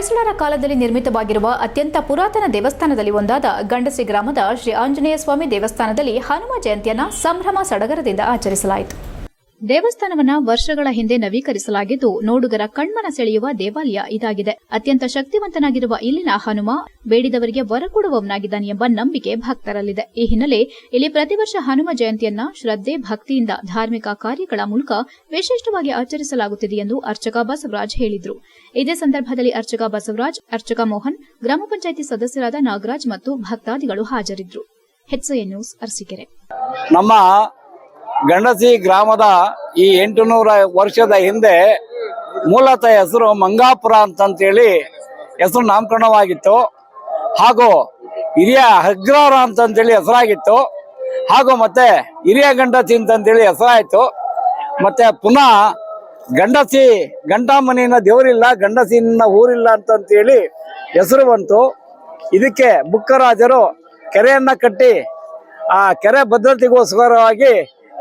ಹೊಯ್ಸಳರ ಕಾಲದಲ್ಲಿ ನಿರ್ಮಿತವಾಗಿರುವ ಅತ್ಯಂತ ಪುರಾತನ ದೇವಸ್ಥಾನದಲ್ಲಿ ಒಂದಾದ ಗಂಡಸಿ ಗ್ರಾಮದ ಶ್ರೀ ಆಂಜನೇಯ ಸ್ವಾಮಿ ದೇವಸ್ಥಾನದಲ್ಲಿ ಹನುಮ ಜಯಂತಿಯನ್ನ ಸಂಭ್ರಮ ಸಡಗರದಿಂದ ಆಚರಿಸಲಾಯಿತು. ದೇವಸ್ಥಾನವನ್ನ ವರ್ಷಗಳ ಹಿಂದೆ ನವೀಕರಿಸಲಾಗಿದ್ದು, ನೋಡುಗರ ಕಣ್ಮನ ಸೆಳೆಯುವ ದೇವಾಲಯ ಇದಾಗಿದೆ. ಅತ್ಯಂತ ಶಕ್ತಿವಂತನಾಗಿರುವ ಇಲ್ಲಿನ ಹನುಮ, ಬೇಡಿದವರಿಗೆ ವರ ಕೊಡುವವನಾಗಿದ್ದಾನೆ ಎಂಬ ನಂಬಿಕೆ ಭಕ್ತರಲ್ಲಿದೆ. ಈ ಹಿನ್ನೆಲೆ ಇಲ್ಲಿ ಪ್ರತಿ ವರ್ಷ ಹನುಮ ಜಯಂತಿಯನ್ನ ಶ್ರದ್ಧೆ, ಭಕ್ತಿಯಿಂದ ಧಾರ್ಮಿಕ ಕಾರ್ಯಗಳ ಮೂಲಕ ವಿಶಿಷ್ಟವಾಗಿ ಆಚರಿಸಲಾಗುತ್ತಿದೆ ಎಂದು ಅರ್ಚಕ ಬಸವರಾಜ್ ಹೇಳಿದ್ರು. ಇದೇ ಸಂದರ್ಭದಲ್ಲಿ ಅರ್ಚಕ ಬಸವರಾಜ್, ಅರ್ಚಕ ಮೋಹನ್, ಗ್ರಾಮ ಪಂಚಾಯಿತಿ ಸದಸ್ಯರಾದ ನಾಗರಾಜ್ ಮತ್ತು ಭಕ್ತಾದಿಗಳು ಹಾಜರಿದ್ದರು ನಮ್ಮ ಗಂಡಸಿ ಗ್ರಾಮದ ಈ ಎಂಟುನೂರ ವರ್ಷದ ಹಿಂದೆ ಮೂಲತಃ ಹೆಸರು ಮಂಗಾಪುರ ಅಂತಂತೇಳಿ ಹೆಸರು ನಾಮಕರಣವಾಗಿತ್ತು. ಹಾಗೂ ಹಿರಿಯ ಹಗ್ರಾರ ಅಂತಂತೇಳಿ ಹೆಸರಾಗಿತ್ತು. ಹಾಗೂ ಮತ್ತೆ ಹಿರಿಯ ಗಂಡಸಿ ಅಂತಂತೇಳಿ ಹೆಸರಾಯಿತು. ಮತ್ತೆ ಪುನಃ ಗಂಡಸಿ ಗಂಟಾಮನಿನ ದೇವರಿಲ್ಲ ಗಂಡಸಿನ ಊರಿಲ್ಲ ಅಂತಂತೇಳಿ ಹೆಸರು ಬಂತು. ಇದಕ್ಕೆ ಬುಕ್ಕರಾಜರು ಕೆರೆಯನ್ನ ಕಟ್ಟಿ, ಆ ಕೆರೆ ಭದ್ರತೆಗೋಸ್ಕರವಾಗಿ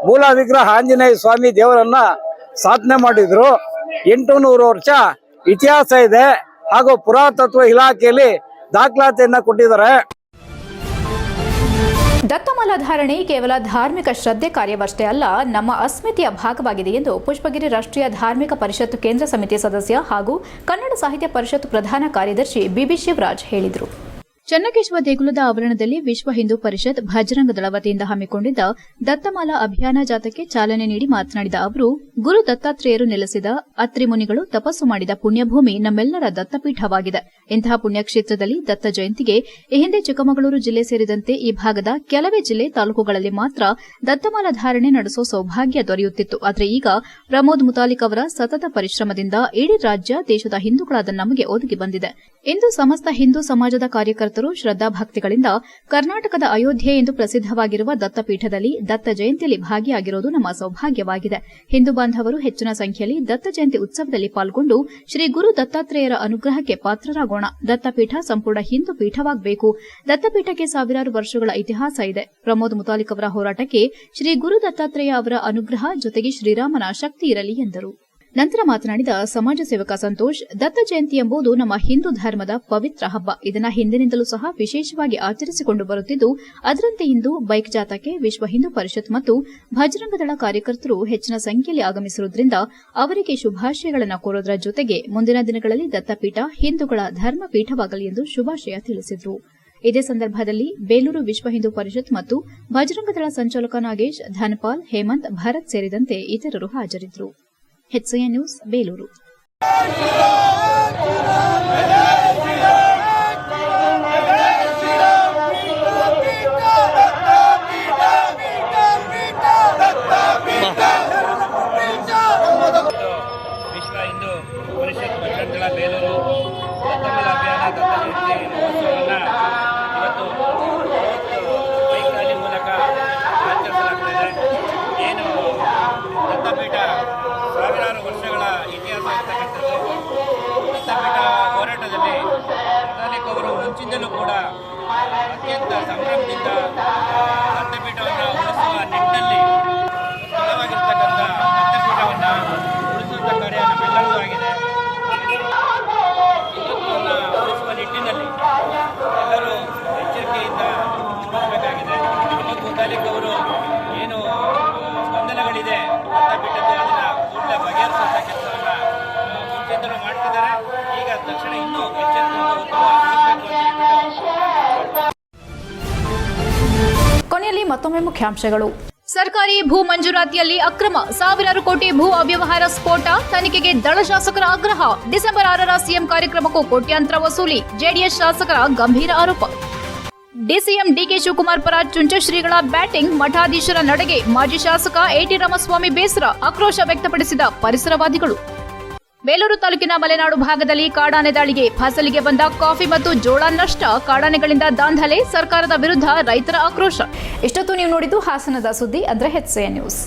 ಮೂಲ ವಿಗ್ರಹ ಆಂಜನೇಯ ಸ್ವಾಮಿ ದೇವರನ್ನ ಸಾಧನೆ ಮಾಡಿದ್ರು. ಎಂಟು ನೂರು ವರ್ಷ ಇತಿಹಾಸ ಇದೆ. ಹಾಗೂ ಪುರಾತತ್ವ ಇಲಾಖೆಯಲ್ಲಿ ದಾಖಲಾತಿಯನ್ನ ಕೊಟ್ಟಿದ್ದಾರೆ. ದತ್ತಮಾಲಾ ಧಾರಣೆ ಕೇವಲ ಧಾರ್ಮಿಕ ಶ್ರದ್ಧೆ ಕಾರ್ಯವಷ್ಟೇ ಅಲ್ಲ, ನಮ್ಮ ಅಸ್ಮಿತೆಯ ಭಾಗವಾಗಿದೆ ಎಂದು ಪುಷ್ಪಗಿರಿ ರಾಷ್ಟ್ರೀಯ ಧಾರ್ಮಿಕ ಪರಿಷತ್ತು ಕೇಂದ್ರ ಸಮಿತಿ ಸದಸ್ಯ ಹಾಗೂ ಕನ್ನಡ ಸಾಹಿತ್ಯ ಪರಿಷತ್ ಪ್ರಧಾನ ಕಾರ್ಯದರ್ಶಿ ಬಿಬಿ ಶಿವರಾಜ್ ಹೇಳಿದರು. ಚನ್ನಕೇಶವ ದೇಗುಲದ ಆವರಣದಲ್ಲಿ ವಿಶ್ವ ಹಿಂದೂ ಪರಿಷತ್ ಭಜರಂಗ ದಳ ವತಿಯಿಂದ ಹಮ್ಮಿಕೊಂಡಿದ್ದ ದತ್ತಮಾಲಾ ಅಭಿಯಾನ ಜಾಥಾಕ್ಕೆ ಚಾಲನೆ ನೀಡಿ ಮಾತನಾಡಿದ ಅವರು, ಗುರು ದತ್ತಾತ್ರೇಯರು ನೆಲೆಸಿದ ಅತ್ರಿ ಮುನಿಗಳು ತಪಸ್ಸು ಮಾಡಿದ ಪುಣ್ಯಭೂಮಿ ನಮ್ಮೆಲ್ಲರ ದತ್ತಪೀಠವಾಗಿದೆ. ಇಂತಹ ಪುಣ್ಯಕ್ಷೇತ್ರದಲ್ಲಿ ದತ್ತ ಜಯಂತಿಗೆ ಈ ಹಿಂದೆ ಚಿಕ್ಕಮಗಳೂರು ಜಿಲ್ಲೆ ಸೇರಿದಂತೆ ಈ ಭಾಗದ ಕೆಲವೇ ಜಿಲ್ಲೆ ತಾಲೂಕುಗಳಲ್ಲಿ ಮಾತ್ರ ದತ್ತಮಾಲಾ ಧಾರಣೆ ನಡೆಸೋ ಸೌಭಾಗ್ಯ ದೊರೆಯುತ್ತಿತ್ತು. ಆದರೆ ಈಗ ಪ್ರಮೋದ್ ಮುತಾಲಿಕ್ ಅವರ ಸತತ ಪರಿಶ್ರಮದಿಂದ ಇಡೀ ರಾಜ್ಯ ದೇಶದ ಹಿಂದೂಗಳಾದ ನಮಗೆ ಒದಗಿ ಬಂದಿದೆ. ಇಂದು ಸಮಸ್ತ ಹಿಂದೂ ಸಮಾಜದ ಕಾರ್ಯಕರ್ತರು ಶ್ರದ್ಧಾಭಕ್ತಿಗಳಿಂದ ಕರ್ನಾಟಕದ ಅಯೋಧ್ಯೆ ಎಂದು ಪ್ರಸಿದ್ದವಾಗಿರುವ ದತ್ತಪೀಠದಲ್ಲಿ ದತ್ತ ಜಯಂತಿಯಲ್ಲಿ ಭಾಗಿಯಾಗಿರುವುದು ನಮ್ಮ ಸೌಭಾಗ್ಯವಾಗಿದೆ. ಹಿಂದೂ ಬಾಂಧವರು ಹೆಚ್ಚಿನ ಸಂಖ್ಯೆಯಲ್ಲಿ ದತ್ತ ಜಯಂತಿ ಉತ್ಸವದಲ್ಲಿ ಪಾಲ್ಗೊಂಡು ಶ್ರೀ ಗುರು ದತ್ತಾತ್ರೇಯರ ಅನುಗ್ರಹಕ್ಕೆ ಪಾತ್ರರಾಗೋಣ. ದತ್ತಪೀಠ ಸಂಪೂರ್ಣ ಹಿಂದೂ ಪೀಠವಾಗಬೇಕು. ದತ್ತಪೀಠಕ್ಕೆ ಸಾವಿರಾರು ವರ್ಷಗಳ ಇತಿಹಾಸ ಇದೆ. ಪ್ರಮೋದ್ ಮುತಾಲಿಕ್ ಅವರ ಹೋರಾಟಕ್ಕೆ ಶ್ರೀ ಗುರು ದತ್ತಾತ್ರೇಯ ಅವರ ಅನುಗ್ರಹ ಜೊತೆಗೆ ಶ್ರೀರಾಮನ ಶಕ್ತಿ ಇರಲಿ ಎಂದರು. ನಂತರ ಮಾತನಾಡಿದ ಸಮಾಜ ಸೇವಕ ಸಂತೋಷ್, ದತ್ತ ಜಯಂತಿ ಎಂಬುದು ನಮ್ಮ ಹಿಂದೂ ಧರ್ಮದ ಪವಿತ್ರ ಹಬ್ಬ. ಇದನ್ನ ಹಿಂದಿನಿಂದಲೂ ಸಹ ವಿಶೇಷವಾಗಿ ಆಚರಿಸಿಕೊಂಡು ಬರುತ್ತಿದ್ದು, ಅದರಂತೆ ಇಂದು ಬೈಕ್ ಜಾಥಾಕ್ಕೆ ವಿಶ್ವ ಹಿಂದೂ ಪರಿಷತ್ ಮತ್ತು ಭಜರಂಗದಳ ಕಾರ್ಯಕರ್ತರು ಹೆಚ್ಚಿನ ಸಂಖ್ಯೆಯಲ್ಲಿ ಆಗಮಿಸಿರುವುದರಿಂದ ಅವರಿಗೆ ಶುಭಾಶಯಗಳನ್ನು ಕೋರೋದರ ಜೊತೆಗೆ ಮುಂದಿನ ದಿನಗಳಲ್ಲಿ ದತ್ತಪೀಠ ಹಿಂದೂಗಳ ಧರ್ಮಪೀಠವಾಗಲಿ ಎಂದು ಶುಭಾಶಯ ತಿಳಿಸಿದರು. ಇದೇ ಸಂದರ್ಭದಲ್ಲಿ ಬೇಲೂರು ವಿಶ್ವ ಹಿಂದೂ ಪರಿಷತ್ ಮತ್ತು ಭಜರಂಗದಳ ಸಂಚಾಲಕ ನಾಗೇಶ್, ಧನ್ಪಾಲ್, ಹೇಮಂತ್, ಭರತ್ ಸೇರಿದಂತೆ ಇತರರು ಹಾಜರಿದ್ದರು ಹೆಚ್ಸಿಎನ್ ನ್ಯೂಸ್ ಬೇಲೂರು ಕೊನೆಯಲ್ಲಿ ಮತ್ತೊಮ್ಮೆ ಮುಖ್ಯಾಂಶಗಳು. ಸರ್ಕಾರಿ ಭೂ ಮಂಜೂರಾತಿಯಲ್ಲಿ ಅಕ್ರಮ ಸಾವಿರಾರು ಕೋಟಿ ಭೂ ಅವ್ಯವಹಾರ ಸ್ಫೋಟ, ತನಿಖೆಗೆ ದಳ ಶಾಸಕರ ಆಗ್ರಹ. ಡಿಸೆಂಬರ್ ಆರರ ಸಿಎಂ ಕಾರ್ಯಕ್ರಮಕ್ಕೂ ಕೋಟ್ಯಾಂತರ ವಸೂಲಿ, ಜೆಡಿಎಸ್ ಶಾಸಕರ ಗಂಭೀರ ಆರೋಪ. ಡಿಸಿಎಂ ಡಿಕೆ ಶಿವಕುಮಾರ್ ಪರ ಚುಂಚಶ್ರೀಗಳ ಬ್ಯಾಟಿಂಗ್ ಮಠಾಧೀಶರ ನಡೆಗೆ ಮಾಜಿ ಶಾಸಕ ಎಟಿ ರಾಮಸ್ವಾಮಿ ಬೇಸರ ಆಕ್ರೋಶ ವ್ಯಕ್ತಪಡಿಸಿದ ಪರಿಸರವಾದಿಗಳು. ಬೇಲೂರು ತಾಲೂಕಿನ ಮಲೆನಾಡು ಭಾಗದಲ್ಲಿ ಕಾಡಾನೆ ದಾಳಿಗೆ ಫಸಲಿಗೆ ಬಂದ ಕಾಫಿ ಮತ್ತು ಜೋಳ ನಷ್ಟ. ಕಾಡಾನೆಗಳಿಂದ ದಾಂಧಲೆ, ಸರ್ಕಾರದ ವಿರುದ್ಧ ರೈತರ ಆಕ್ರೋಶ. ಇಷ್ಟೊತ್ತು ನೀವು ನೋಡಿದ್ದು ಹಾಸನದ ಸುದ್ದಿ, ಅಂದ್ರೆ ಹೆಚ್ಸಿಎನ್ ನ್ಯೂಸ್.